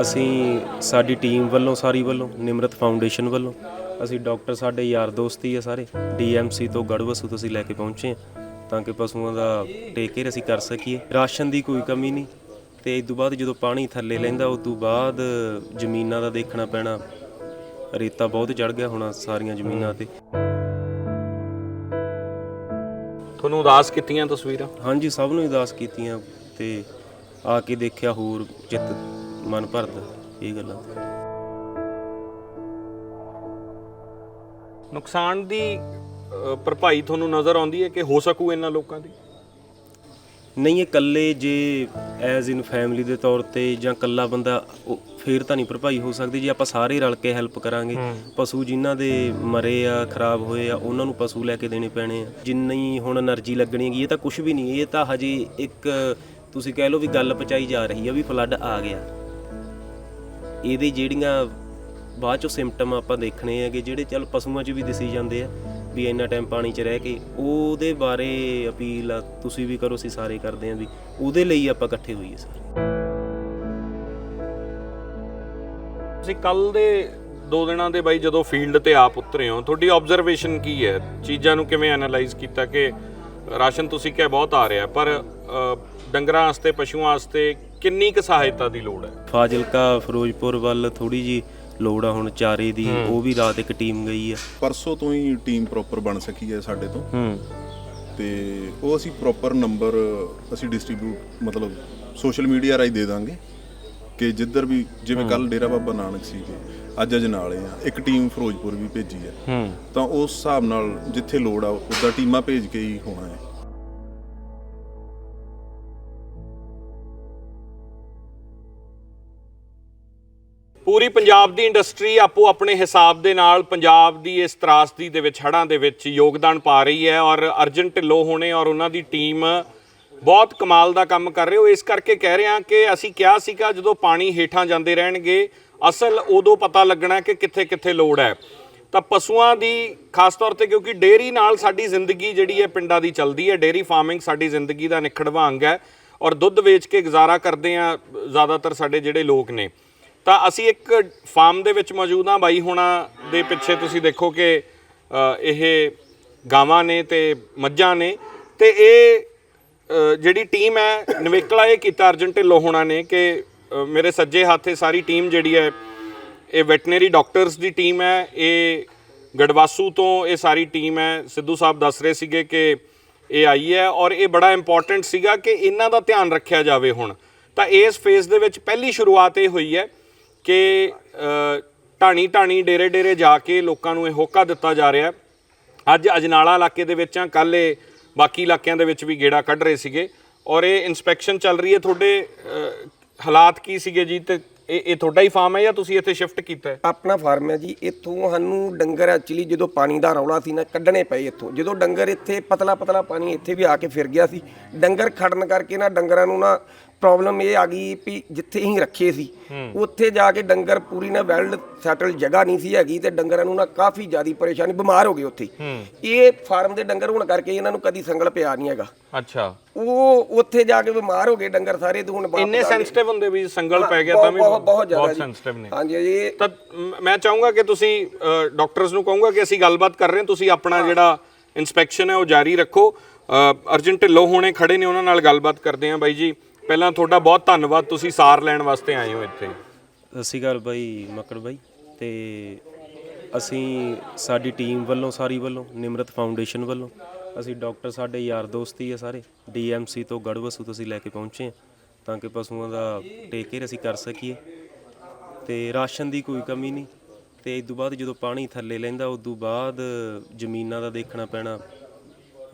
ਅਸੀਂ ਸਾਡੀ ਟੀਮ ਵੱਲੋਂ ਸਾਰੀ ਵੱਲੋਂ ਨਿਮਰਤ ਫਾਊਂਡੇਸ਼ਨ ਵੱਲੋਂ ਅਸੀਂ ਡਾਕਟਰ ਸਾਡੇ ਯਾਰ ਦੋਸਤ ਹੀ ਆ ਸਾਰੇ ਡੀਐਮਸੀ ਤੋਂ ਗੜਵਸੂ ਤੋਂ ਅਸੀਂ ਲੈ ਕੇ ਪਹੁੰਚੇ ਹਾਂ ਤਾਂ ਕਿ ਪਸ਼ੂਆਂ ਦਾ ਟੇਕ ਕੇਅਰ ਅਸੀਂ ਕਰ ਸਕੀਏ। ਰਾਸ਼ਨ ਦੀ ਕੋਈ ਕਮੀ ਨਹੀਂ ਤੇ ਇਸ ਤੋਂ ਬਾਅਦ ਜਦੋਂ ਪਾਣੀ ਥੱਲੇ ਲੈਂਦਾ ਉਸ ਤੋਂ ਬਾਅਦ ਜ਼ਮੀਨਾਂ ਦਾ ਦੇਖਣਾ ਪੈਣਾ ਰੇਤਾ ਬਹੁਤ ਚੜ ਗਿਆ ਹੋਣਾ ਸਾਰੀਆਂ ਜ਼ਮੀਨਾਂ ਤੇ। ਤੁਹਾਨੂੰ ਉਦਾਸ ਕੀਤੀਆਂ ਤਸਵੀਰਾਂ? ਹਾਂਜੀ ਸਭ ਨੂੰ ਉਦਾਸ ਕੀਤੀਆਂ ਤੇ ਆ ਕੇ ਦੇਖਿਆ ਹੋਰ ਚਿੱਤ ਮਨ ਭਰਦਾ ਇਹ ਗੱਲਾਂ। ਨੁਕਸਾਨ ਦੀ ਅ, ਤੁਹਾਨੂੰ ਨਜ਼ਰ ਆਉਂਦੀ ਹੈ ਕਿ ਹੋ ਸਕੂ ਇਹਨਾਂ ਲੋਕਾਂ ਦੀ? ਨਹੀਂ ਇਹ ਕੱਲੇ ਜੇ ਐਜ਼ ਇਨ ਫੈਮਿਲੀ ਦੇ ਤੌਰ ਤੇ ਜਾਂ ਕੱਲਾ ਬੰਦਾ ਫੇਰ ਤਾਂ ਨਹੀਂ ਭਰਪਾਈ ਹੋ ਸਕਦੀ। ਜੇ ਆਪਾਂ ਸਾਰੇ ਰਲ ਕੇ ਹੈਲਪ ਕਰਾਂਗੇ ਪਸ਼ੂ ਜਿਨ੍ਹਾਂ ਦੇ ਮਰੇ ਆ ਖਰਾਬ ਹੋਏ ਆ ਉਹਨਾਂ ਨੂੰ ਪਸ਼ੂ ਲੈ ਕੇ ਦੇਣੇ ਪੈਣੇ ਆ। ਜਿੰਨੀ ਹੁਣ એનર્ਜੀ ਲੱਗਣੀਗੀ ਇਹ ਤਾਂ ਕੁਝ ਵੀ ਨਹੀਂ। ਇਹ ਤਾਂ ਹਜੇ ਇੱਕ ਤੁਸੀਂ ਕਹਿ ਲਓ ਵੀ ਗੱਲ ਪਚਾਈ ਜਾ ਰਹੀ ਆ ਵੀ ਫਲੱਡ ਆ ਗਿਆ। ਇਹਦੇ ਜਿਹੜੀਆਂ ਬਾਅਦ ਚੋਂ ਸਿੰਪਟਮ ਆਪਾਂ ਦੇਖਣੇ ਹੈਗੇ, ਜਿਹੜੇ ਚੱਲ ਪਸ਼ੂਆਂ 'ਚ ਵੀ ਦਿਸੀ ਜਾਂਦੇ ਆ, ਵੀ ਇੰਨਾ ਟਾਈਮ ਪਾਣੀ 'ਚ ਰਹਿ ਕੇ, ਉਹਦੇ ਬਾਰੇ ਅਪੀਲ ਆ, ਤੁਸੀਂ ਵੀ ਕਰੋ, ਅਸੀਂ ਸਾਰੇ ਕਰਦੇ ਆਂ ਵੀ ਉਹਦੇ ਲਈ ਆਪਾਂ ਇਕੱਠੇ ਹੋਈਏ ਸਰ। ਤੁਸੀਂ ਕੱਲ ਦੇ ਦੋ ਦਿਨਾਂ ਦੇ ਬਾਈ ਜਦੋਂ ਫੀਲਡ ਤੇ ਆਪ ਉਤਰੇ ਹੋ, ਤੁਹਾਡੀ ਆਬਜ਼ਰਵੇਸ਼ਨ ਕੀ ਹੈ? ਚੀਜ਼ਾਂ ਨੂੰ ਕਿਵੇਂ ਐਨਾਲਾਈਜ਼ ਕੀਤਾ ਕਿ ਰਾਸ਼ਨ ਤੁਸੀਂ ਕਿਹਾ ਬਹੁਤ ਆ ਰਿਹਾ, ਪਰ ਡੰਗਰਾਂ ਵਾਸਤੇ, ਪਸ਼ੂਆਂ ਵਾਸਤੇ ਕਿੰਨੀ ਕੁ ਸਹਾਇਤਾ ਦੀ ਲੋੜ ਹੈ? ਫਾਜ਼ਿਲਕਾ ਫਿਰੋਜ਼ਪੁਰ ਵੱਲ ਥੋੜੀ ਜੀ ਲੋੜ ਆ ਹੁਣ ਚਾਰੇ ਦੀ ਉਹ ਵੀ ਰਾਤ ਇੱਕ ਟੀਮ ਗਈ ਆ। ਪਰਸੋਂ ਤੋਂ ਹੀ ਟੀਮ ਪ੍ਰੋਪਰ ਬਣ ਸਕੀ ਹੈ ਸਾਡੇ ਤੋਂ। ਹੂੰ। ਤੇ ਉਹ ਅਸੀਂ ਪ੍ਰੋਪਰ ਨੰਬਰ ਅਸੀਂ ਡਿਸਟ੍ਰੀਬਿਊਟ ਮਤਲਬ ਸੋਸ਼ਲ ਮੀਡੀਆ ਰਾਹੀਂ ਦੇ ਦਾਂਗੇ ਕਿ ਜਿੱਧਰ ਵੀ ਜਿਵੇਂ ਕੱਲ ਡੇਰਾ ਬਾਬਾ ਨਾਨਕ ਸੀਗੇ ਅੱਜ ਅਜਨਾਲੇ ਆ। ਇੱਕ ਟੀਮ ਫਿਰੋਜ਼ਪੁਰ ਵੀ ਭੇਜੀ ਹੈ। ਹੂੰ। ਤਾਂ ਉਸ ਹਿਸਾਬ ਨਾਲ ਜਿੱਥੇ ਲੋੜ ਆ ਉੱਦਾਂ ਟੀਮਾਂ ਭੇਜ ਕੇ ਹੀ ਹੋਣਾ ਹੈ। ਪੂਰੀ ਪੰਜਾਬ ਦੀ ਇੰਡਸਟਰੀ ਆਪੋ ਆਪਣੇ ਹਿਸਾਬ ਦੇ ਨਾਲ ਪੰਜਾਬ ਦੀ ਇਸ ਤਰਾਸਦੀ ਦੇ ਵਿੱਚ, ਹੜ੍ਹਾਂ ਦੇ ਵਿੱਚ ਯੋਗਦਾਨ ਪਾ ਰਹੀ ਹੈ ਔਰ ਅਰਜਨ ਢਿੱਲੋਂ ਹੋਣੇ ਔਰ ਉਹਨਾਂ ਦੀ ਟੀਮ ਬਹੁਤ ਕਮਾਲ ਦਾ ਕੰਮ ਕਰ ਰਹੇ ਹੋ। ਇਸ ਕਰਕੇ ਕਹਿ ਰਹੇ ਹਾਂ ਕਿ ਅਸੀਂ ਕਿਹਾ ਸੀਗਾ ਜਦੋਂ ਪਾਣੀ ਹੇਠਾਂ ਜਾਂਦੇ ਰਹਿਣਗੇ, ਅਸਲ ਉਦੋਂ ਪਤਾ ਲੱਗਣਾ ਕਿ ਕਿੱਥੇ ਕਿੱਥੇ ਲੋੜ ਹੈ। ਤਾਂ ਪਸ਼ੂਆਂ ਦੀ ਖਾਸ ਤੌਰ ਤੇ ਕਿਉਂਕਿ ਡੇਅਰੀ ਨਾਲ ਸਾਡੀ ਜ਼ਿੰਦਗੀ ਜਿਹੜੀ ਹੈ ਪਿੰਡਾਂ ਦੀ ਚੱਲਦੀ ਹੈ, ਡੇਅਰੀ ਫਾਰਮਿੰਗ ਸਾਡੀ ਜ਼ਿੰਦਗੀ ਦਾ ਨਿਖੜਵਾ ਅੰਗ ਹੈ ਔਰ ਦੁੱਧ ਵੇਚ ਕੇ ਗੁਜ਼ਾਰਾ ਕਰਦੇ ਆ ਜ਼ਿਆਦਾਤਰ ਸਾਡੇ ਜਿਹੜੇ ਲੋਕ ਨੇ। ਤਾਂ ਅਸੀਂ ਇੱਕ ਫਾਰਮ ਦੇ ਵਿੱਚ ਮੌਜੂਦ ਹਾਂ। ਬਾਈ ਹੋਣਾ ਦੇ ਪਿੱਛੇ ਤੁਸੀਂ ਦੇਖੋ ਕਿ ਇਹ ਗਾਵਾਂ ਨੇ ਤੇ ਮੱਝਾਂ ਨੇ। ਤੇ ਇਹ ਜਿਹੜੀ ਟੀਮ ਹੈ, ਨਵੇਕਲਾ ਇਹ ਕੀਤਾ ਅਰਜਨ ਢਿੱਲੋਂ ਹੋਣਾ ਨੇ ਕਿ ਮੇਰੇ ਸੱਜੇ ਹੱਥੇ ਸਾਰੀ ਟੀਮ ਜਿਹੜੀ ਹੈ, ਇਹ ਵੈਟਨਰੀ ਡਾਕਟਰਸ ਦੀ ਟੀਮ ਹੈ। ਇਹ ਗੜਵਾਸੂ ਤੋਂ ਇਹ ਸਾਰੀ ਟੀਮ ਹੈ। ਸਿੱਧੂ ਸਾਹਿਬ ਦੱਸ ਰਹੇ ਸੀਗੇ ਕਿ ਇਹ ਆਈ ਹੈ ਔਰ ਇਹ ਬੜਾ ਇੰਪੋਰਟੈਂਟ ਸੀਗਾ ਕਿ ਇਹਨਾਂ ਦਾ ਧਿਆਨ ਰੱਖਿਆ ਜਾਵੇ ਹੁਣ। ਤਾਂ ਇਸ ਫੇਜ਼ ਦੇ ਵਿੱਚ ਪਹਿਲੀ ਸ਼ੁਰੂਆਤ ਇਹ ਹੋਈ ਹੈ ਕਿ ਢਾਣੀ ਢਾਣੀ ਡੇਰੇ ਡੇਰੇ ਜਾ ਕੇ ਲੋਕਾਂ ਨੂੰ ਇਹ ਹੋਕਾ ਦਿੱਤਾ ਜਾ ਰਿਹਾ ਅੱਜ ਅਜਨਾਲਾ ਇਲਾਕੇ ਦੇ ਵਿੱਚ ਆ ਕੱਲ ਇਹ ਬਾਕੀ ਇਲਾਕਿਆਂ ਦੇ ਵਿੱਚ ਵੀ ਗੇੜਾ ਕੱਢ ਰਹੇ ਸੀਗੇ ਔਰ ਇਹ ਇਨਸਪੈਕਸ਼ਨ ਚੱਲ ਰਹੀ ਹੈ। ਤੁਹਾਡੇ ਹਾਲਾਤ ਕੀ ਸੀਗੇ ਜੀ? ਤੇ ਇਹ ਇਹ ਤੁਹਾਡਾ ਹੀ ਫਾਰਮ ਹੈ ਜਾਂ ਤੁਸੀਂ ਇੱਥੇ ਸ਼ਿਫਟ ਕੀਤਾ ਹੈ? ਆਪਣਾ ਫਾਰਮ ਹੈ ਜੀ, ਇੱਥੋਂ ਸਾਨੂੰ ਡੰਗਰ ਐਕਚੁਅਲੀ ਜਦੋਂ ਪਾਣੀ ਦਾ ਰੌਲਾ ਸੀ ਨਾ ਕੱਢਣੇ ਪਏ ਇੱਥੋਂ। ਜਦੋਂ ਡੰਗਰ ਇੱਥੇ ਪਤਲਾ ਪਤਲਾ ਪਾਣੀ ਇੱਥੇ ਵੀ ਆ ਕੇ ਫਿਰ ਗਿਆ ਸੀ, ਡੰਗਰ ਖੜਨ ਕਰਕੇ ਨਾ ਡੰਗਰਾਂ ਨੂੰ ਨਾ ਪ੍ਰੋਬਲਮ ਇਹ ਆ ਗਈ ਵੀ ਜਿੱਥੇ ਅਸੀਂ ਰੱਖੇ ਸੀ ਉੱਥੇ ਜਾ ਕੇ ਡੰਗਰ ਪੂਰੀ ਨਾ ਵੈਲਡ ਸੈਟਲ ਜਗ੍ਹਾ ਨਹੀਂ ਸੀ ਹੈਗੀ ਤੇ ਡੰਗਰਾਂ ਨੂੰ ਨਾ ਕਾਫੀ ਜ਼ਿਆਦੀ ਪਰੇਸ਼ਾਨੀ ਬਿਮਾਰ ਹੋ ਗਏ ਉੱਥੇ। ਇਹ ਫਾਰਮ ਦੇ ਡੰਗਰ ਹੋਣ ਕਰਕੇ ਇਹਨਾਂ ਨੂੰ ਕਦੀ ਸੰਗਲ ਪਿਆ ਨਹੀਂ ਹੈਗਾ। ਅੱਛਾ। ਉਹ ਉੱਥੇ ਜਾ ਕੇ ਬਿਮਾਰ ਹੋ ਗਏ ਡੰਗਰ ਸਾਰੇ ਤੇ ਹੁਣ ਇੰਨੇ ਆ। ਸੈਂਸਿਟਿਵ ਹੁੰਦੇ ਵੀ ਸੰਗਲ ਪੈ ਗਿਆ ਤਾਂ ਵੀ ਬਹੁਤ ਬਹੁਤ ਜ਼ਿਆਦਾ। ਸੈਂਸਿਟਿਵ ਨੇ। ਹਾਂਜੀ ਇਹ ਤਾਂ ਮ- ਚਾਹੂੰਗਾ ਕਿ ਤੁਸੀਂ ਡਾਕਟਰਸ ਨੂੰ ਕਹੂੰਗਾ ਕਿ ਅਸੀਂ ਗੱਲਬਾਤ ਕਰ ਰਹੇ ਹਾਂ ਤੁਸੀਂ ਆਪਣਾ ਜਿਹੜਾ ਇਨਸਪੈਕਸ਼ਨ ਹੈ ਉਹ ਜਾਰੀ ਰੱਖੋ। ਅਰਜਨ ਢਿੱਲੋਂ ਹੋਣੇ ਖੜੇ ਨੇ ਉਹਨਾਂ ਨਾਲ ਗੱਲਬਾਤ ਕਰਦੇ ਹਾਂ ਬਾਈ ਜੀ। ਪਹਿਲਾਂ ਤੁਹਾਡਾ ਬਹੁਤ ਧੰਨਵਾਦ, ਤੁਸੀਂ ਸਾਰ ਲੈਣ ਵਾਸਤੇ ਆਏ ਹੋ ਇੱਥੇ। ਸਤਿ ਸ਼੍ਰੀ ਅਕਾਲ ਬਾਈ ਮੱਕੜ ਬਾਈ, ਤੇ ਅਸੀਂ ਸਾਡੀ ਟੀਮ ਵੱਲੋਂ, ਸਾਰੀ ਵੱਲੋਂ, ਨਿਮਰਤ ਫਾਊਂਡੇਸ਼ਨ ਵੱਲੋਂ, ਅਸੀਂ ਡਾਕਟਰ ਸਾਡੇ ਯਾਰ ਦੋਸਤ ਹੀ ਆ ਸਾਰੇ ਡੀਐਮਸੀ ਤੋਂ ਗੜਵਸੂ ਤੋਂ ਅਸੀਂ ਲੈ ਕੇ ਪਹੁੰਚੇ ਹਾਂ, ਤਾਂ ਕਿ ਪਸ਼ੂਆਂ ਦਾ ਟੇਕ ਕੇਅਰ ਅਸੀਂ ਕਰ ਸਕੀਏ, ਤੇ ਰਾਸ਼ਨ ਦੀ ਕੋਈ ਕਮੀ ਨਹੀਂ, ਤੇ ਇਸ ਤੋਂ ਬਾਅਦ ਜਦੋਂ ਪਾਣੀ ਥੱਲੇ ਲੈਂਦਾ, ਉਸ ਤੋਂ ਬਾਅਦ ਜ਼ਮੀਨਾਂ ਦਾ ਦੇਖਣਾ ਪੈਣਾ,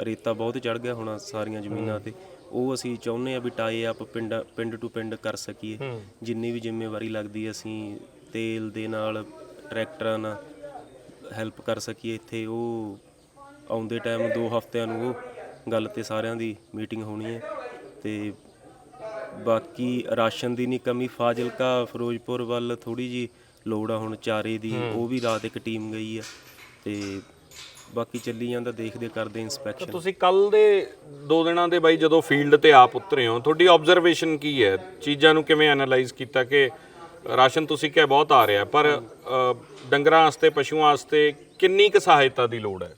ਰੇਤਾ ਬਹੁਤ ਚੜ ਗਿਆ ਹੋਣਾ ਸਾਰੀਆਂ ਜ਼ਮੀਨਾਂ ਤੇ। ਉਹ ਅਸੀਂ ਚਾਹੁੰਦੇ ਆ ਵੀ ਟਾਈ ਆਪ ਪਿੰਡ ਪਿੰਡ ਟੂ ਪਿੰਡ ਕਰ ਸਕੀਏ। ਜਿੰਨੀ ਵੀ ਜ਼ਿੰਮੇਵਾਰੀ ਲੱਗਦੀ ਅਸੀਂ ਤੇਲ ਦੇ ਨਾਲ ਟਰੈਕਟਰਾਂ ਨਾਲ ਹੈਲਪ ਕਰ ਸਕੀਏ। ਇੱਥੇ ਉਹ ਆਉਂਦੇ ਟਾਈਮ ਦੋ ਹਫ਼ਤਿਆਂ ਨੂੰ ਉਹ ਗੱਲ ਤੇ ਸਾਰਿਆਂ ਦੀ ਮੀਟਿੰਗ ਹੋਣੀ ਹੈ। ਤੇ ਬਾਕੀ ਰਾਸ਼ਨ ਦੀ ਨਹੀਂ ਕਮੀ ਫਾਜ਼ਿਲਕਾ ਫਿਰੋਜ਼ਪੁਰ ਵੱਲ ਥੋੜੀ ਜੀ ਲੋੜ ਆ ਹੁਣ ਚਾਰੇ ਦੀ। ਉਹ ਵੀ ਰਾਤ ਇੱਕ ਟੀਮ ਗਈ ਆ। ਤੇ ਬਾਕੀ ਚੱਲੀ ਜਾਂਦਾ ਦੇਖਦੇ ਕਰਦੇ ਇਨਸਪੈਕਸ਼ਨ ਤੁਸੀਂ ਕੱਲ ਦੇ ਦੋ ਦਿਨਾਂ ਦੇ ਬਾਈ ਜਦੋਂ ਫੀਲਡ ਤੇ ਆਪ ਉਤਰੇ ਹੋ ਤੁਹਾਡੀ ਆਬਜ਼ਰਵੇਸ਼ਨ ਕੀ ਹੈ? ਚੀਜ਼ਾਂ ਨੂੰ ਕਿਵੇਂ ਐਨਾਲਾਈਜ਼ ਕੀਤਾ ਕਿ ਰਾਸ਼ਨ ਤੁਸੀਂ ਕਿਹਾ ਬਹੁਤ ਆ ਰਿਹਾ ਪਰ ਡੰਗਰਾਂ ਵਾਸਤੇ ਪਸ਼ੂਆਂ ਵਾਸਤੇ ਕਿੰਨੀ ਕੁ ਸਹਾਇਤਾ ਦੀ ਲੋੜ ਹੈ?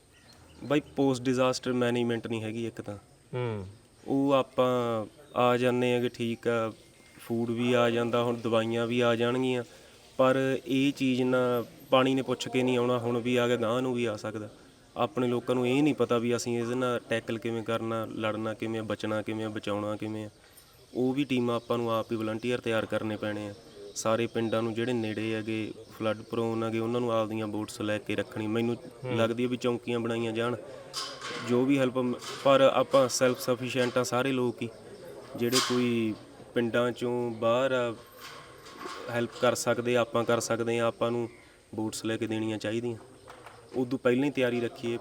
ਬਾਈ ਪੋਸਟ ਡਿਜ਼ਾਸਟਰ ਮੈਨੇਜਮੈਂਟ ਨਹੀਂ ਹੈਗੀ ਇੱਕ ਤਾਂ। ਹੂੰ। ਉਹ ਆਪਾਂ ਆ ਜਾਂਦੇ ਆ ਕਿ ਠੀਕ ਆ ਫੂਡ ਵੀ ਆ ਜਾਂਦਾ ਹੁਣ ਦਵਾਈਆਂ ਵੀ ਆ ਜਾਣਗੀਆਂ ਪਰ ਇਹ ਚੀਜ਼ ਨਾ ਪਾਣੀ ਨੇ ਪੁੱਛ ਕੇ ਨਹੀਂ ਆਉਣਾ ਹੁਣ ਵੀ ਆ ਗਿਆ ਗਾਂ ਨੂੰ ਵੀ ਆ ਸਕਦਾ। ਆਪਣੇ ਲੋਕਾਂ ਨੂੰ ਇਹ ਨਹੀਂ ਪਤਾ ਵੀ ਅਸੀਂ ਇਹਦੇ ਨਾਲ ਟੈਕਲ ਕਿਵੇਂ ਕਰਨਾ ਲੜਨਾ ਕਿਵੇਂ ਬਚਣਾ ਕਿਵੇਂ ਬਚਾਉਣਾ ਕਿਵੇਂ। ਉਹ ਵੀ ਟੀਮਾਂ ਆਪਾਂ ਨੂੰ ਆਪ ਹੀ ਵਲੰਟੀਅਰ ਤਿਆਰ ਕਰਨੇ ਪੈਣੇ ਆ। ਸਾਰੇ ਪਿੰਡਾਂ ਨੂੰ ਜਿਹੜੇ ਨੇੜੇ ਹੈਗੇ ਫਲੱਡ ਪ੍ਰੋਨ ਹੈਗੇ ਉਹਨਾਂ ਨੂੰ ਆਪਦੀਆਂ ਬੋਟਸ ਲੈ ਕੇ ਰੱਖਣੀ। ਮੈਨੂੰ ਲੱਗਦੀ ਹੈ ਵੀ ਚੌਂਕੀਆਂ ਬਣਾਈਆਂ ਜਾਣ। ਜੋ ਵੀ ਹੈਲਪ ਪਰ ਆਪਾਂ ਸੈਲਫ ਸਫੀਸ਼ੀਐਂਟ ਆ ਸਾਰੇ ਲੋਕ ਹੀ। ਜਿਹੜੇ ਕੋਈ ਪਿੰਡਾਂ ਚੋਂ ਬਾਹਰ ਹੈਲਪ ਕਰ ਸਕਦੇ ਆਪਾਂ ਕਰ ਸਕਦੇ ਆ ਆਪਾਂ ਨੂੰ ਬੂਟਸ ਲੈ ਕੇ ਦੇਣੀਆਂ ਚਾਹੀਦੀਆਂ। ਉਦੋਂ ਪਹਿਲਾਂ ਹੀ ਤਿਆਰੀ ਰੱਖੀਏ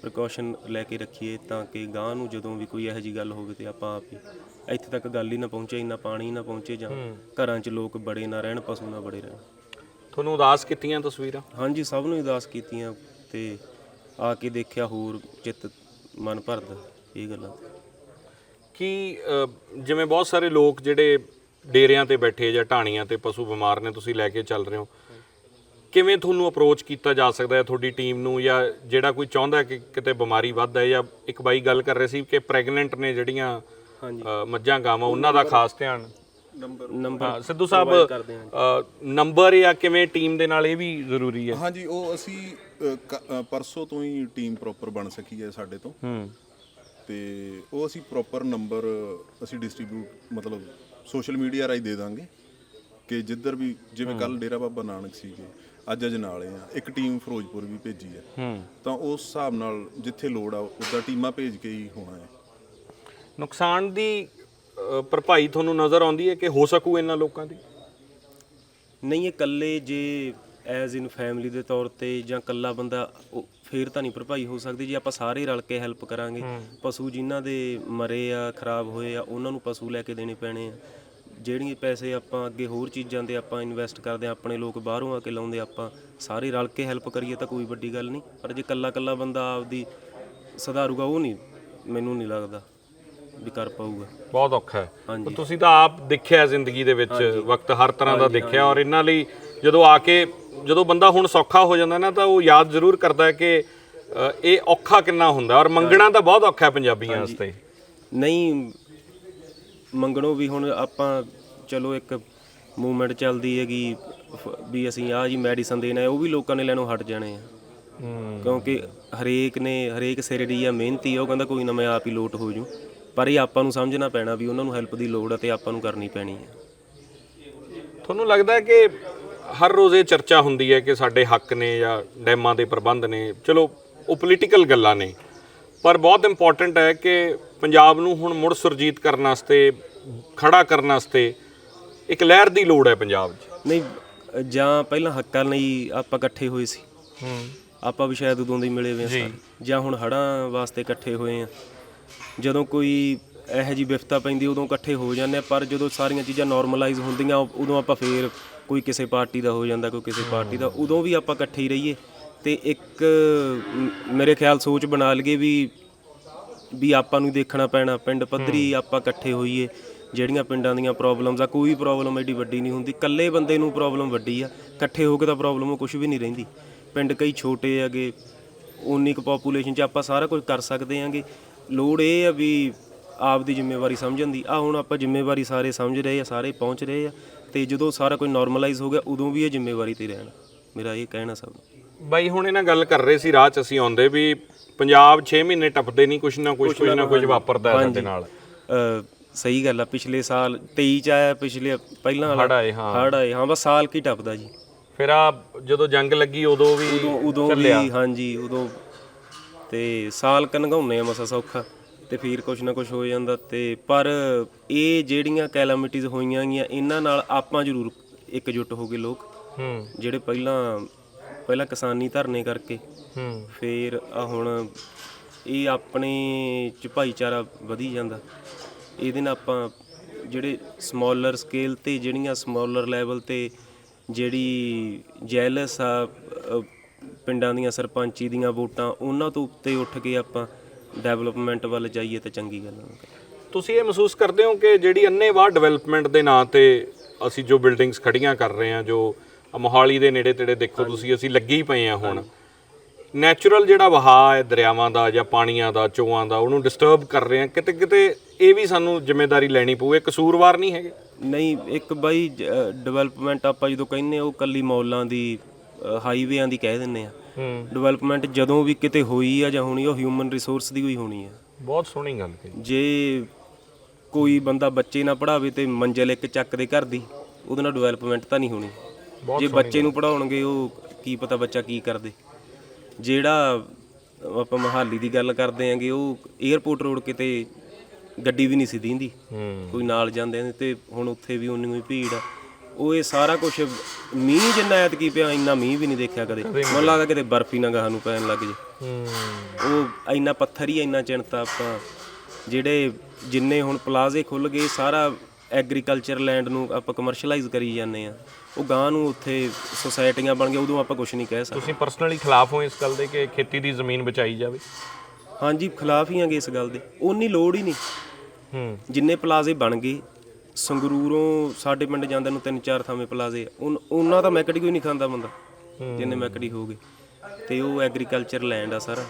ਪ੍ਰੀਕਾਸ਼ਨ ਲੈ ਕੇ ਰੱਖੀਏ ਤਾਂ ਕਿ ਗਾਂ ਨੂੰ ਜਦੋਂ ਵੀ ਕੋਈ ਇਹੋ ਜੀ ਗੱਲ ਹੋਵੇ ਤੇ ਆਪਾਂ ਆਪ ਹੀ ਇੱਥੇ ਤੱਕ ਗੱਲ ਹੀ ਨਾ ਪਹੁੰਚੇ ਇੰਨਾ ਪਾਣੀ ਨਾ ਪਹੁੰਚੇ ਜਾਂ ਘਰਾਂ 'ਚ ਲੋਕ ਬੜੇ ਨਾ ਰਹਿਣ ਪਸ਼ੂ ਨਾ ਬੜੇ ਰਹਿਣ। ਤੁਹਾਨੂੰ ਉਦਾਸ ਕੀਤੀਆਂ ਤਸਵੀਰਾਂ? ਹਾਂਜੀ ਸਭ ਨੂੰ ਉਦਾਸ ਕੀਤੀਆਂ ਤੇ ਆ ਕੇ ਦੇਖਿਆ ਹੋਰ ਚਿੱਤ ਮਨ ਭਰਦਾ ਇਹ ਗੱਲਾਂ। ਕਿ ਜਿਵੇਂ ਬਹੁਤ ਸਾਰੇ ਲੋਕ ਜਿਹੜੇ ਡੇਰਿਆਂ ਤੇ ਬੈਠੇ ਜਾਂ ਢਾਣੀਆਂ ਤੇ ਪਸ਼ੂ ਬਿਮਾਰ ਨੇ ਤੁਸੀਂ ਲੈ ਕੇ ਚੱਲ ਰਹੇ ਹੋ ਕਿਵੇਂ ਤੁਹਾਨੂੰ ਅਪਰੋਚ ਕੀਤਾ ਜਾ ਸਕਦਾ ਹੈ ਤੁਹਾਡੀ ਟੀਮ ਨੂੰ ਜਾਂ ਜਿਹੜਾ ਕੋਈ ਚਾਹੁੰਦਾ ਹੈ ਕਿ ਕਿਤੇ ਬਿਮਾਰੀ ਵੱਧ ਹੈ ਜਾਂ ਇੱਕ ਬਾਈ ਗੱਲ ਕਰ ਰਹੇ ਸੀ ਕਿ ਪ੍ਰੈਗਨੈਂਟ ਨੇ ਜਿਹੜੀਆਂ ਹਾਂਜੀ। ਮੱਝਾਂ ਗਾਵਾਂ ਉਹਨਾਂ ਦਾ ਖਾਸ ਧਿਆਨ? ਨੰਬਰ ਹਾਂ, ਸਿੱਧੂ ਸਾਹਿਬ ਨੰਬਰ ਜਾਂ। ਕਿਵੇਂ ਟੀਮ ਦੇ ਨਾਲ ਇਹ ਵੀ ਜ਼ਰੂਰੀ ਹੈ? ਹਾਂਜੀ ਉਹ ਅਸੀਂ ਪਰਸੋਂ ਤੋਂ ਹੀ ਟੀਮ ਪ੍ਰੋਪਰ ਬਣ ਸਕੀ ਹੈ ਸਾਡੇ ਤੋਂ। ਹੂੰ। ਤੇ ਉਹ ਅਸੀਂ ਪ੍ਰੋਪਰ ਨੰਬਰ ਅਸੀਂ ਡਿਸਟ੍ਰੀਬਿਊਟ ਮਤਲਬ ਸੋਸ਼ਲ ਮੀਡੀਆ ਰਾਹੀਂ ਦੇ ਦਾਂਗੇ ਕਿ ਜਿੱਧਰ ਵੀ ਜਿਵੇਂ ਕੱਲ ਡੇਰਾ ਬਾਬਾ ਨਾਨਕ ਸੀਗੇ ਅੱਜ ਅਜਨਾਲੇ ਆ। ਇੱਕ ਟੀਮ ਫਿਰੋਜ਼ਪੁਰ ਵੀ ਭੇਜੀ ਹੈ ਹੂੰ। ਤਾਂ ਉਸ ਹਿਸਾਬ ਨਾਲ ਜਿੱਥੇ ਲੋੜ ਆ ਉੱਦਾਂ ਟੀਮਾਂ ਭੇਜ ਕੇ ਹੀ ਹੋਣਾ ਹੈ ਨੁਕਸਾਨ ਦੀ ਅ, ਭਰਪਾਈ ਤੁਹਾਨੂੰ ਨਜ਼ਰ ਆਉਂਦੀ ਹੈ ਕਿ ਹੋ ਸਕੂ ਇਹਨਾਂ ਲੋਕਾਂ ਦੀ? ਨਹੀਂ ਇਹ ਇਕੱਲੇ ਜੇ ਐਜ਼ ਇਨ ਫੈਮਿਲੀ ਦੇ ਤੌਰ ਤੇ ਜਾਂ ਇਕੱਲਾ ਬੰਦਾ ਉਹ ਫੇਰ ਤਾਂ ਨਹੀਂ ਭਰਪਾਈ ਹੋ ਸਕਦੀ। ਜੇ ਆਪਾਂ ਸਾਰੇ ਰਲ ਕੇ ਹੈਲਪ ਕਰਾਂਗੇ ਪਸ਼ੂ ਜਿਨ੍ਹਾਂ ਦੇ ਮਰੇ ਆ ਖਰਾਬ ਹੋਏ ਆ ਉਹਨਾਂ ਨੂੰ ਪਸ਼ੂ ਲੈ ਕੇ ਦੇਣੇ ਪੈਣੇ ਆ। ਜਿਹੜੀਆਂ ਪੈਸੇ ਆਪਾਂ ਅੱਗੇ ਹੋਰ ਚੀਜ਼ਾਂ ਦੇ ਆਪਾਂ ਇਨਵੈਸਟ ਕਰਦੇ ਆ ਆਪਣੇ ਲੋਕ ਬਾਹਰੋਂ ਆ ਕੇ ਲਾਉਂਦੇ ਆਪਾਂ ਸਾਰੇ ਰਲ ਕੇ ਹੈਲਪ ਕਰੀਏ ਤਾਂ ਕੋਈ ਵੱਡੀ ਗੱਲ ਨਹੀਂ। ਪਰ ਜੇ ਇਕੱਲਾ ਇਕੱਲਾ ਬੰਦਾ ਆਪਦੀ ਸੁਧਾਰੂਗਾ ਉਹ ਨਹੀਂ ਮੈਨੂੰ ਨਹੀਂ ਲੱਗਦਾ ਵੀ ਕਰ ਪਾਊਗਾ। ਬਹੁਤ ਔਖਾ ਹੈ। ਪਰ ਤੁਸੀਂ ਤਾਂ ਆਪ ਦੇਖਿਆ ਜ਼ਿੰਦਗੀ ਦੇ ਵਿੱਚ ਵਕਤ ਹਰ ਤਰ੍ਹਾਂ ਦਾ ਦੇਖਿਆ ਔਰ ਇਹਨਾਂ ਲਈ ਜਦੋਂ ਆ ਕੇ ਜਦੋਂ ਬੰਦਾ ਹੁਣ ਸੌਖਾ ਹੋ ਜਾਂਦਾ ਨਾ ਤਾਂ ਉਹ ਯਾਦ ਜ਼ਰੂਰ ਕਰਦਾ ਹੈ ਕਿ ਇਹ ਔਖਾ ਕਿੰਨਾ ਹੁੰਦਾ ਔਰ ਮੰਗਣਾ ਤਾਂ ਬਹੁਤ ਔਖਾ ਹੈ ਪੰਜਾਬੀਆਂ ਵਾਸਤੇ। ਨਹੀਂ ਮੰਗਣੋਂ ਵੀ ਹੁਣ ਆਪਾਂ ਚਲੋ ਇੱਕ ਮੂਵਮੈਂਟ ਚੱਲਦੀ ਹੈਗੀ ਵੀ ਅਸੀਂ ਆਹ ਜੀ ਮੈਡੀਸਨ ਦੇਣਾ ਹੈ ਉਹ ਵੀ ਲੋਕਾਂ ਨੇ ਲੈਣੋਂ ਹਟ ਜਾਣੇ ਆ। ਕਿਉਂਕਿ ਹਰੇਕ ਨੇ ਹਰੇਕ ਸਿਰੜੀ ਆ ਮਿਹਨਤੀ ਆ ਉਹ ਕਹਿੰਦਾ ਕੋਈ ਨਾ ਮੈਂ ਆਪ ਹੀ ਲੋਟ ਹੋ ਜੂ। ਪਰ ਇਹ ਆਪਾਂ ਨੂੰ ਸਮਝਣਾ ਪੈਣਾ ਵੀ ਉਹਨਾਂ ਨੂੰ ਹੈਲਪ ਦੀ ਲੋੜ ਹੈ ਤੇ ਆਪਾਂ ਨੂੰ ਕਰਨੀ ਪੈਣੀ ਹੈ ਤੁਹਾਨੂੰ ਲੱਗਦਾ ਹੈ ਕਿ ਹਰ ਰੋਜ਼ ਇਹ ਚਰਚਾ ਹੁੰਦੀ ਹੈ ਕਿ ਸਾਡੇ ਹੱਕ ਨੇ ਜਾਂ ਡੈਮਾਂ ਦੇ ਪ੍ਰਬੰਧ ਨੇ ਚਲੋ ਉਹ ਪੋਲੀਟੀਕਲ ਗੱਲਾਂ ਨੇ। ਪਰ ਬਹੁਤ ਇੰਪੋਰਟੈਂਟ ਹੈ ਕਿ ਪੰਜਾਬ ਨੂੰ ਹੁਣ ਮੁੜ ਸੁਰਜੀਤ ਕਰਨ ਵਾਸਤੇ ਖੜਾ ਕਰਨ ਵਾਸਤੇ ਇੱਕ ਲਹਿਰ ਦੀ ਲੋੜ ਹੈ ਪੰਜਾਬ 'ਚ। ਨਹੀਂ ਜਾਂ ਪਹਿਲਾਂ ਹੱਕਾਂ ਲਈ ਆਪਾਂ ਇਕੱਠੇ ਹੋਏ ਸੀ। ਆਪਾਂ ਵੀ ਸ਼ਾਇਦ ਉਦੋਂ ਦੇ ਹੀ ਮਿਲੇ ਹੋਏ ਆ ਸਾਰੇ। ਜਾਂ ਹੁਣ ਹੜਾਂ ਵਾਸਤੇ ਇਕੱਠੇ ਹੋਏ ਆ ਜਦੋਂ ਕੋਈ ਇਹੋ ਜੀ ਵਿਫਤਾ ਪੈਂਦੀ ਉਦੋਂ ਇਕੱਠੇ ਹੋ ਜਾਂਦੇ ਆ ਪਰ ਜਦੋਂ ਸਾਰੀਆਂ ਚੀਜ਼ਾਂ ਨਾਰਮਲਾਈਜ਼ ਹੁੰਦੀਆਂ ਉਦੋਂ ਆਪਾਂ ਫੇਰ ਕੋਈ ਕਿਸੇ ਪਾਰਟੀ ਦਾ ਹੋ ਜਾਂਦਾ ਕੋਈ ਕਿਸੇ ਪਾਰਟੀ ਦਾ। ਉਦੋਂ ਵੀ ਆਪਾਂ ਇਕੱਠੇ ਹੀ ਰਹੀਏ। ਤੇ ਇੱਕ ਮ, ਮੇਰੇ ਖਿਆਲ ਸੋਚ ਬਣਾ ਲਈਏ ਵੀ ਵੀ ਆਪਾਂ ਨੂੰ ਦੇਖਣਾ ਪੈਣਾ। ਪਿੰਡ ਪੱਧਰੀ ਆਪਾਂ ਇਕੱਠੇ ਹੋਈਏ ਜਿਹੜੀਆਂ ਪਿੰਡਾਂ ਦੀਆਂ ਪ੍ਰੋਬਲਮਸ ਆ ਕੋਈ ਪ੍ਰੋਬਲਮ ਐਡੀ ਵੱਡੀ ਨਹੀਂ ਹੁੰਦੀ। ਇਕੱਲੇ ਬੰਦੇ ਨੂੰ ਪ੍ਰੋਬਲਮ ਵੱਡੀ ਆ ਇਕੱਠੇ ਹੋ ਕੇ ਤਾਂ ਪ੍ਰੋਬਲਮ ਕੁਝ ਵੀ ਨਹੀਂ ਰਹਿੰਦੀ। ਪਿੰਡ ਕਈ ਛੋਟੇ ਹੈਗੇ ਉਨੀ ਕੁ ਪੋਪੂਲੇਸ਼ਨ 'ਚ ਆਪਾਂ ਸਾਰਾ ਕੁਝ ਕਰ ਸਕਦੇ ਆਂਗੇ। ਲੋੜ ਇਹ ਆ ਵੀ ਆਪ ਦੀ ਜ਼ਿੰਮੇਵਾਰੀ ਸਮਝਣ ਦੀ ਆ ਹੁਣ ਆਪਾਂ ਜ਼ਿੰਮੇਵਾਰੀ ਸਾਰੇ ਸਮਝ ਰਹੇ ਆ ਸਾਰੇ ਪਹੁੰਚ ਰਹੇ ਆ ਤੇ ਜਦੋਂ ਸਾਰਾ ਕੁਝ ਨਾਰਮਲਾਈਜ਼ ਹੋ ਗਿਆ ਉਦੋਂ ਵੀ ਇਹ ਜ਼ਿੰਮੇਵਾਰੀ ਤੇ ਰਹਿਣ। ਮੇਰਾ ਇਹ ਕਹਿਣਾ ਸਭ ਨੂੰ। ਬਾਈ ਹੁਣ ਇਹਨਾਂ ਗੱਲ ਕਰ ਰਹੇ ਸੀ ਰਾਹ 'ਚ ਅਸੀਂ ਆਉਂਦੇ ਵੀ ਪੰਜਾਬ 6 ਮਹੀਨੇ ਟੱਪਦੇ ਨਹੀਂ ਕੁਛ ਨਾ ਕੁਛ ਕੁਛ ਨਾ ਕੁਛ ਵਾਪਰਦਾ ਹੈ ਸਾਡੇ ਨਾਲ। ਅ, ਸਹੀ ਗੱਲ ਆ ਪਿਛਲੇ ਸਾਲ 23 ਚ ਆਇਆ ਪਿਛਲੇ ਪਹਿਲਾਂ ਹੜ੍ਹ ਆਏ, ਹਾਂ। ਹੜ੍ਹ ਆਏ ਹਾਂ ਬਸ ਸਾਲ ਕੀ ਟੱਪਦਾ ਜੀ। ਫਿਰ ਆ ਜਦੋਂ ਜੰਗ ਲੱਗੀ ਉਦੋਂ ਵੀ ਉਦੋਂ ਉਦੋਂ ਵੀ ਹਾਂਜੀ ਉਦੋਂ। ਤੇ ਸਾਲ ਕਨਗਾਉਨੇ ਆ ਮਸਾ ਸੌਖਾ ਤੇ ਫਿਰ ਕੁਛ ਨਾ ਕੁਛ ਹੋ ਜਾਂਦਾ। ਤੇ ਪਰ ਇਹ ਜਿਹੜੀਆਂ ਕੈਲਾਮਿਟੀਜ਼ ਹੋਈਆਂ ਗੀਆਂ ਇਹਨਾਂ ਨਾਲ ਆਪਾਂ ਜ਼ਰੂਰ ਇਕਜੁੱਟ ਹੋ ਗਏ ਲੋਕ। ਹੂੰ। ਜਿਹੜੇ ਪਹਿਲਾਂ ਪਹਿਲਾਂ ਕਿਸਾਨੀ ਧਰਨੇ ਕਰਕੇ ਹੂੰ। ਫਿਰ ਆ ਹੁਣ ਇਹ ਆਪਣੇ ਚ ਭਾਈਚਾਰਾ ਵਧੀ ਜਾਂਦਾ। ਇਹਦੇ ਨਾਲ ਆਪਾਂ ਜਿਹੜੇ ਸਮਾਲਰ ਸਕੇਲ ਤੇ ਜਿਹੜੀਆਂ ਸਮਾਲਰ ਲੈਵਲ ਤੇ ਜਿਹੜੀ ਜੈਲਸ ਆ ਅ, ਪਿੰਡਾਂ ਦੀਆਂ ਸਰਪੰਚੀ ਦੀਆਂ ਵੋਟਾਂ ਉਹਨਾਂ ਤੋਂ ਉੱਤੇ ਉੱਠ ਕੇ ਆਪਾਂ ਡਿਵੈਲਪਮੈਂਟ ਵੱਲ ਜਾਈਏ ਤਾਂ ਚੰਗੀ ਗੱਲ ਹੈ ਤੁਸੀਂ ਇਹ ਮਹਿਸੂਸ ਕਰਦੇ ਹੋ ਕਿ ਜਿਹੜੀ ਅੰਨੇਵਾਹ ਡਿਵੈਲਪਮੈਂਟ ਦੇ ਨਾਂ ਤੇ ਅਸੀਂ ਜੋ ਬਿਲਡਿੰਗਸ ਖੜੀਆਂ ਕਰ ਰਹੇ ਹਾਂ ਜੋ ਮੋਹਾਲੀ ਦੇ ਨੇੜੇ ਤੇੜੇ ਦੇਖੋ ਤੁਸੀਂ ਅਸੀਂ ਲੱਗੇ ਹੀ ਪਏ ਆ ਹੁਣ। ਨੈਚੁਰਲ ਜਿਹੜਾ ਵਹਾਅ ਹੈ ਦਰਿਆਵਾਂ ਦਾ ਜਾਂ ਪਾਣੀਆਂ ਦਾ ਚੋਆਂ ਦਾ ਉਹਨੂੰ ਡਿਸਟਰਬ ਕਰ ਰਹੇ ਆ ਕਿਤੇ ਕਿਤੇ ਇਹ ਵੀ ਸਾਨੂੰ ਜ਼ਿੰਮੇਵਾਰੀ ਲੈਣੀ ਪਊ। ਇਹ ਕਸੂਰਵਾਰ ਨਹੀਂ ਹੈਗੇ। ਨਹੀਂ ਇੱਕ ਬਾਈ ਡਿਵੈਲਪਮੈਂਟ ਆਪਾਂ ਜਦੋਂ ਕਹਿੰਨੇ ਉਹ ਕੱਲੀ ਮੌਲਾਂ ਦੀ ਹਾਈਵੇਆਂ ਦੀ ਕਹਿ ਦਿੰਨੇ ਆ ਡਿਵੈਲਪਮੈਂਟ ਜਦੋਂ ਵੀ ਕਿਤੇ ਹੋਈ ਆ ਜਾਂ ਹੋਣੀ ਉਹ ਹਿਊਮਨ ਰਿਸੋਰਸ ਦੀ ਹੋਈ ਹੋਣੀ ਆ। ਬਹੁਤ ਸੋਹਣੀ ਗੱਲ ਕਹੀ। ਜੇ ਕੋਈ ਬੰਦਾ ਬੱਚੇ ਨਾ ਪੜਾਵੇ ਤੇ ਮੰਜ਼ਲ ਇੱਕ ਚੱਕ ਦੇ ਘਰ ਦੀ ਉਹਦੇ ਨਾਲ ਡਿਵੈਲਪਮੈਂਟ ਤਾਂ ਨਹੀਂ ਹੋਣੀ। ਜੇ ਬੱਚੇ ਨੂੰ ਪੜਾਉਣਗੇ ਉਹ ਕੀ ਪਤਾ ਬੱਚਾ ਕੀ ਕਰਦੇ। ਜਿਹੜਾ ਆਪਾਂ ਮਹਾਲੀ ਦੀ ਗੱਲ ਕਰਦੇ ਆਂਗੇ ਉਹ 에어ਪੋਰਟ ਰੋਡ ਕਿਤੇ ਗੱਡੀ ਵੀ ਨਹੀਂ ਸੀ ਦੀਂਦੀ। ਕੋਈ ਨਾਲ ਜਾਂਦੇ ਨੇ ਤੇ ਹੁਣ ਉੱਥੇ ਵੀ ਉਨੀ ਹੀ ਭੀੜ ਆ। ਉਹ ਇਹ ਸਾਰਾ ਕੁਝ ਮੀਂਹ ਜਿੰਨਾ ਐਤਕੀ ਪਿਆ ਇੰਨਾ ਮੀਂਹ ਵੀ ਨਹੀਂ ਦੇਖਿਆ ਕਦੇ। ਮੈਨੂੰ ਲੱਗਦਾ ਕਿਤੇ ਬਰਫੀ ਨਾ ਗਾਹ ਨੂੰ ਪੈਣ ਲੱਗ ਜੇ। ਉਹ ਇੰਨਾ ਪੱਥਰ ਹੀ ਇੰਨਾ ਚਿੰਤਾ ਆਪਾਂ। ਜਿਹੜੇ ਜਿੰਨੇ ਹੁਣ ਪਲਾਜ਼ੇ ਖੁੱਲ ਗਏ ਸਾਰਾ ਐਗਰੀਕਲਚਰ ਲੈਂਡ ਨੂੰ ਆਪਾਂ ਕਮਰਸ਼ੀਅਲਾਈਜ਼ ਕਰੀ ਜਾਂਦੇ ਆ ਉਹ ਗਾਂ ਨੂੰ ਉੱਥੇ ਸੁਸਾਇਟੀਆਂ ਬਣ ਗਈਆਂ ਉਦੋਂ ਆਪਾਂ ਕੁਝ ਨਹੀਂ ਕਹਿ ਸਕਦੇ। ਤੁਸੀਂ ਪਰਸਨਲੀ ਖਿਲਾਫ ਹੋ ਇਸ ਗੱਲ ਦੇ ਕਿ ਖੇਤੀ ਦੀ ਜ਼ਮੀਨ ਬਚਾਈ ਜਾਵੇ? ਹਾਂਜੀ ਖਿਲਾਫ ਹੀ ਆਂਗੇ ਇਸ ਗੱਲ ਦੇ। ਉਨੀ ਲੋੜ ਹੀ ਨਹੀਂ। ਹੂੰ। ਜਿੰਨੇ ਪਲਾਜ਼ੇ ਬਣ ਗਏ ਸੰਗਰੂਰੋਂ ਸਾਡੇ ਪਿੰਡ ਜਾਂਦੇ ਨੂੰ ਤਿੰਨ ਚਾਰ ਥਾਵੇਂ ਪਲਾਜ਼ੇ ਆ। ਉਨ- ਉਹਨਾਂ ਦਾ ਮੈਕੜੀ ਕੋਈ ਨਹੀਂ ਖਾਂਦਾ ਬੰਦਾ ਜਿੰਨੇ ਮੈਕੜੀ ਹੋ ਗਏ। ਤੇ ਉਹ ਐਗਰੀਕਲਚਰ ਲੈਂਡ ਆ ਸਾਰਾ।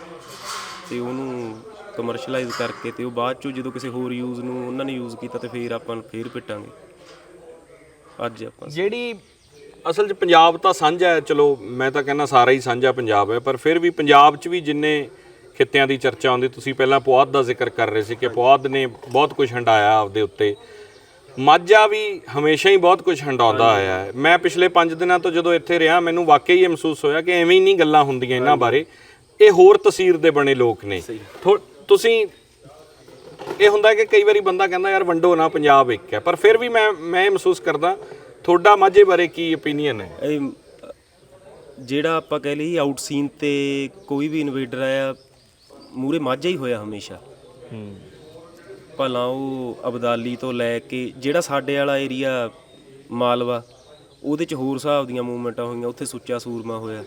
ਤੇ ਉਹਨੂੰ ਕਮਰਸ਼ੀਅਲਾਈਜ਼ ਕਰਕੇ ਤੇ ਉਹ ਬਾਅਦ ਚੋਂ ਜਦੋਂ ਕਿਸੇ ਹੋਰ ਯੂਜ਼ ਨੂੰ ਉਹਨਾਂ ਨੇ ਯੂਜ਼ ਕੀਤਾ ਤੇ ਫੇਰ ਆਪਾਂ ਫੇਰ ਪਿੱਟਾਂਗੇ। ਅੱਜ ਆਪਾਂ ਜਿਹੜੀ ਅਸਲ 'ਚ ਪੰਜਾਬ ਤਾਂ ਸਾਂਝਾ ਹੈ ਚਲੋ ਮੈਂ ਤਾਂ ਕਹਿੰਦਾ ਸਾਰਾ ਹੀ ਸਾਂਝਾ ਪੰਜਾਬ ਹੈ ਪਰ ਫਿਰ ਵੀ ਪੰਜਾਬ 'ਚ ਵੀ ਜਿੰਨੇ ਖਿੱਤਿਆਂ ਦੀ ਚਰਚਾ ਆਉਂਦੀ ਤੁਸੀਂ ਪਹਿਲਾਂ ਪੁਆਧ ਦਾ ਜ਼ਿਕਰ ਕਰ ਰਹੇ ਸੀ ਕਿ ਪੁਆਧ ਨੇ ਬਹੁਤ ਕੁਝ ਹੰਡਾਇਆ ਆਪਦੇ ਉੱਤੇ। ਮਾਝਾ ਵੀ ਹਮੇਸ਼ਾ ਹੀ ਬਹੁਤ ਕੁਝ ਹੰਡਾਉਂਦਾ ਆਇਆ ਹੈ। ਮੈਂ ਪਿਛਲੇ 5 ਦਿਨਾਂ ਤੋਂ ਜਦੋਂ ਇੱਥੇ ਰਿਹਾ ਮੈਨੂੰ ਵਾਕਈ ਇਹ ਮਹਿਸੂਸ ਹੋਇਆ ਕਿ ਐਵੇਂ ਹੀ ਨਹੀਂ ਗੱਲਾਂ ਹੁੰਦੀਆਂ ਇਹਨਾਂ ਬਾਰੇ। ਇਹ ਹੋਰ ਤਸਵੀਰ ਦੇ ਬਣੇ ਲੋਕ ਨੇ। ਤੁਸੀਂ ਇਹ ਹੁੰਦਾ ਕਿ ਕਈ ਵਾਰੀ ਬੰਦਾ ਕਹਿੰਦਾ ਯਾਰ ਵੰਡੋ ਨਾ ਪੰਜਾਬ ਇੱਕ ਹੈ। ਪਰ ਫਿਰ ਵੀ ਮੈਂ ਮੈਂ ਇਹ ਮਹਿਸੂਸ ਕਰਦਾ ਤੁਹਾਡਾ ਮਾਝੇ ਬਾਰੇ ਕੀ ਓਪੀਨੀਅਨ ਹੈ? ਇਹ ਜਿਹੜਾ ਆਪਾਂ ਕਹਿ ਲਈ ਆਊਟ ਸੀਨ ਤੇ ਕੋਈ ਵੀ ਇਨਵੇਡਰ ਆਇਆ ਮੂਰੇ ਮਾਝਾ ਹੀ ਹੋਇਆ ਹਮੇਸ਼ਾ। ਭਲਾ ਉਹ ਅਬਦਾਲੀ ਤੋਂ ਲੈ ਕੇ ਜਿਹੜਾ ਸਾਡੇ ਵਾਲਾ ਏਰੀਆ ਮਾਲਵਾ ਉਹਦੇ ਚ ਹੋਰ ਹਿਸਾਬ ਦੀਆਂ ਮੂਵਮੈਂਟਾਂ ਹੋਈਆਂ। ਉੱਥੇ ਸੁੱਚਾ ਸੂਰਮਾ ਹੋਇਆ।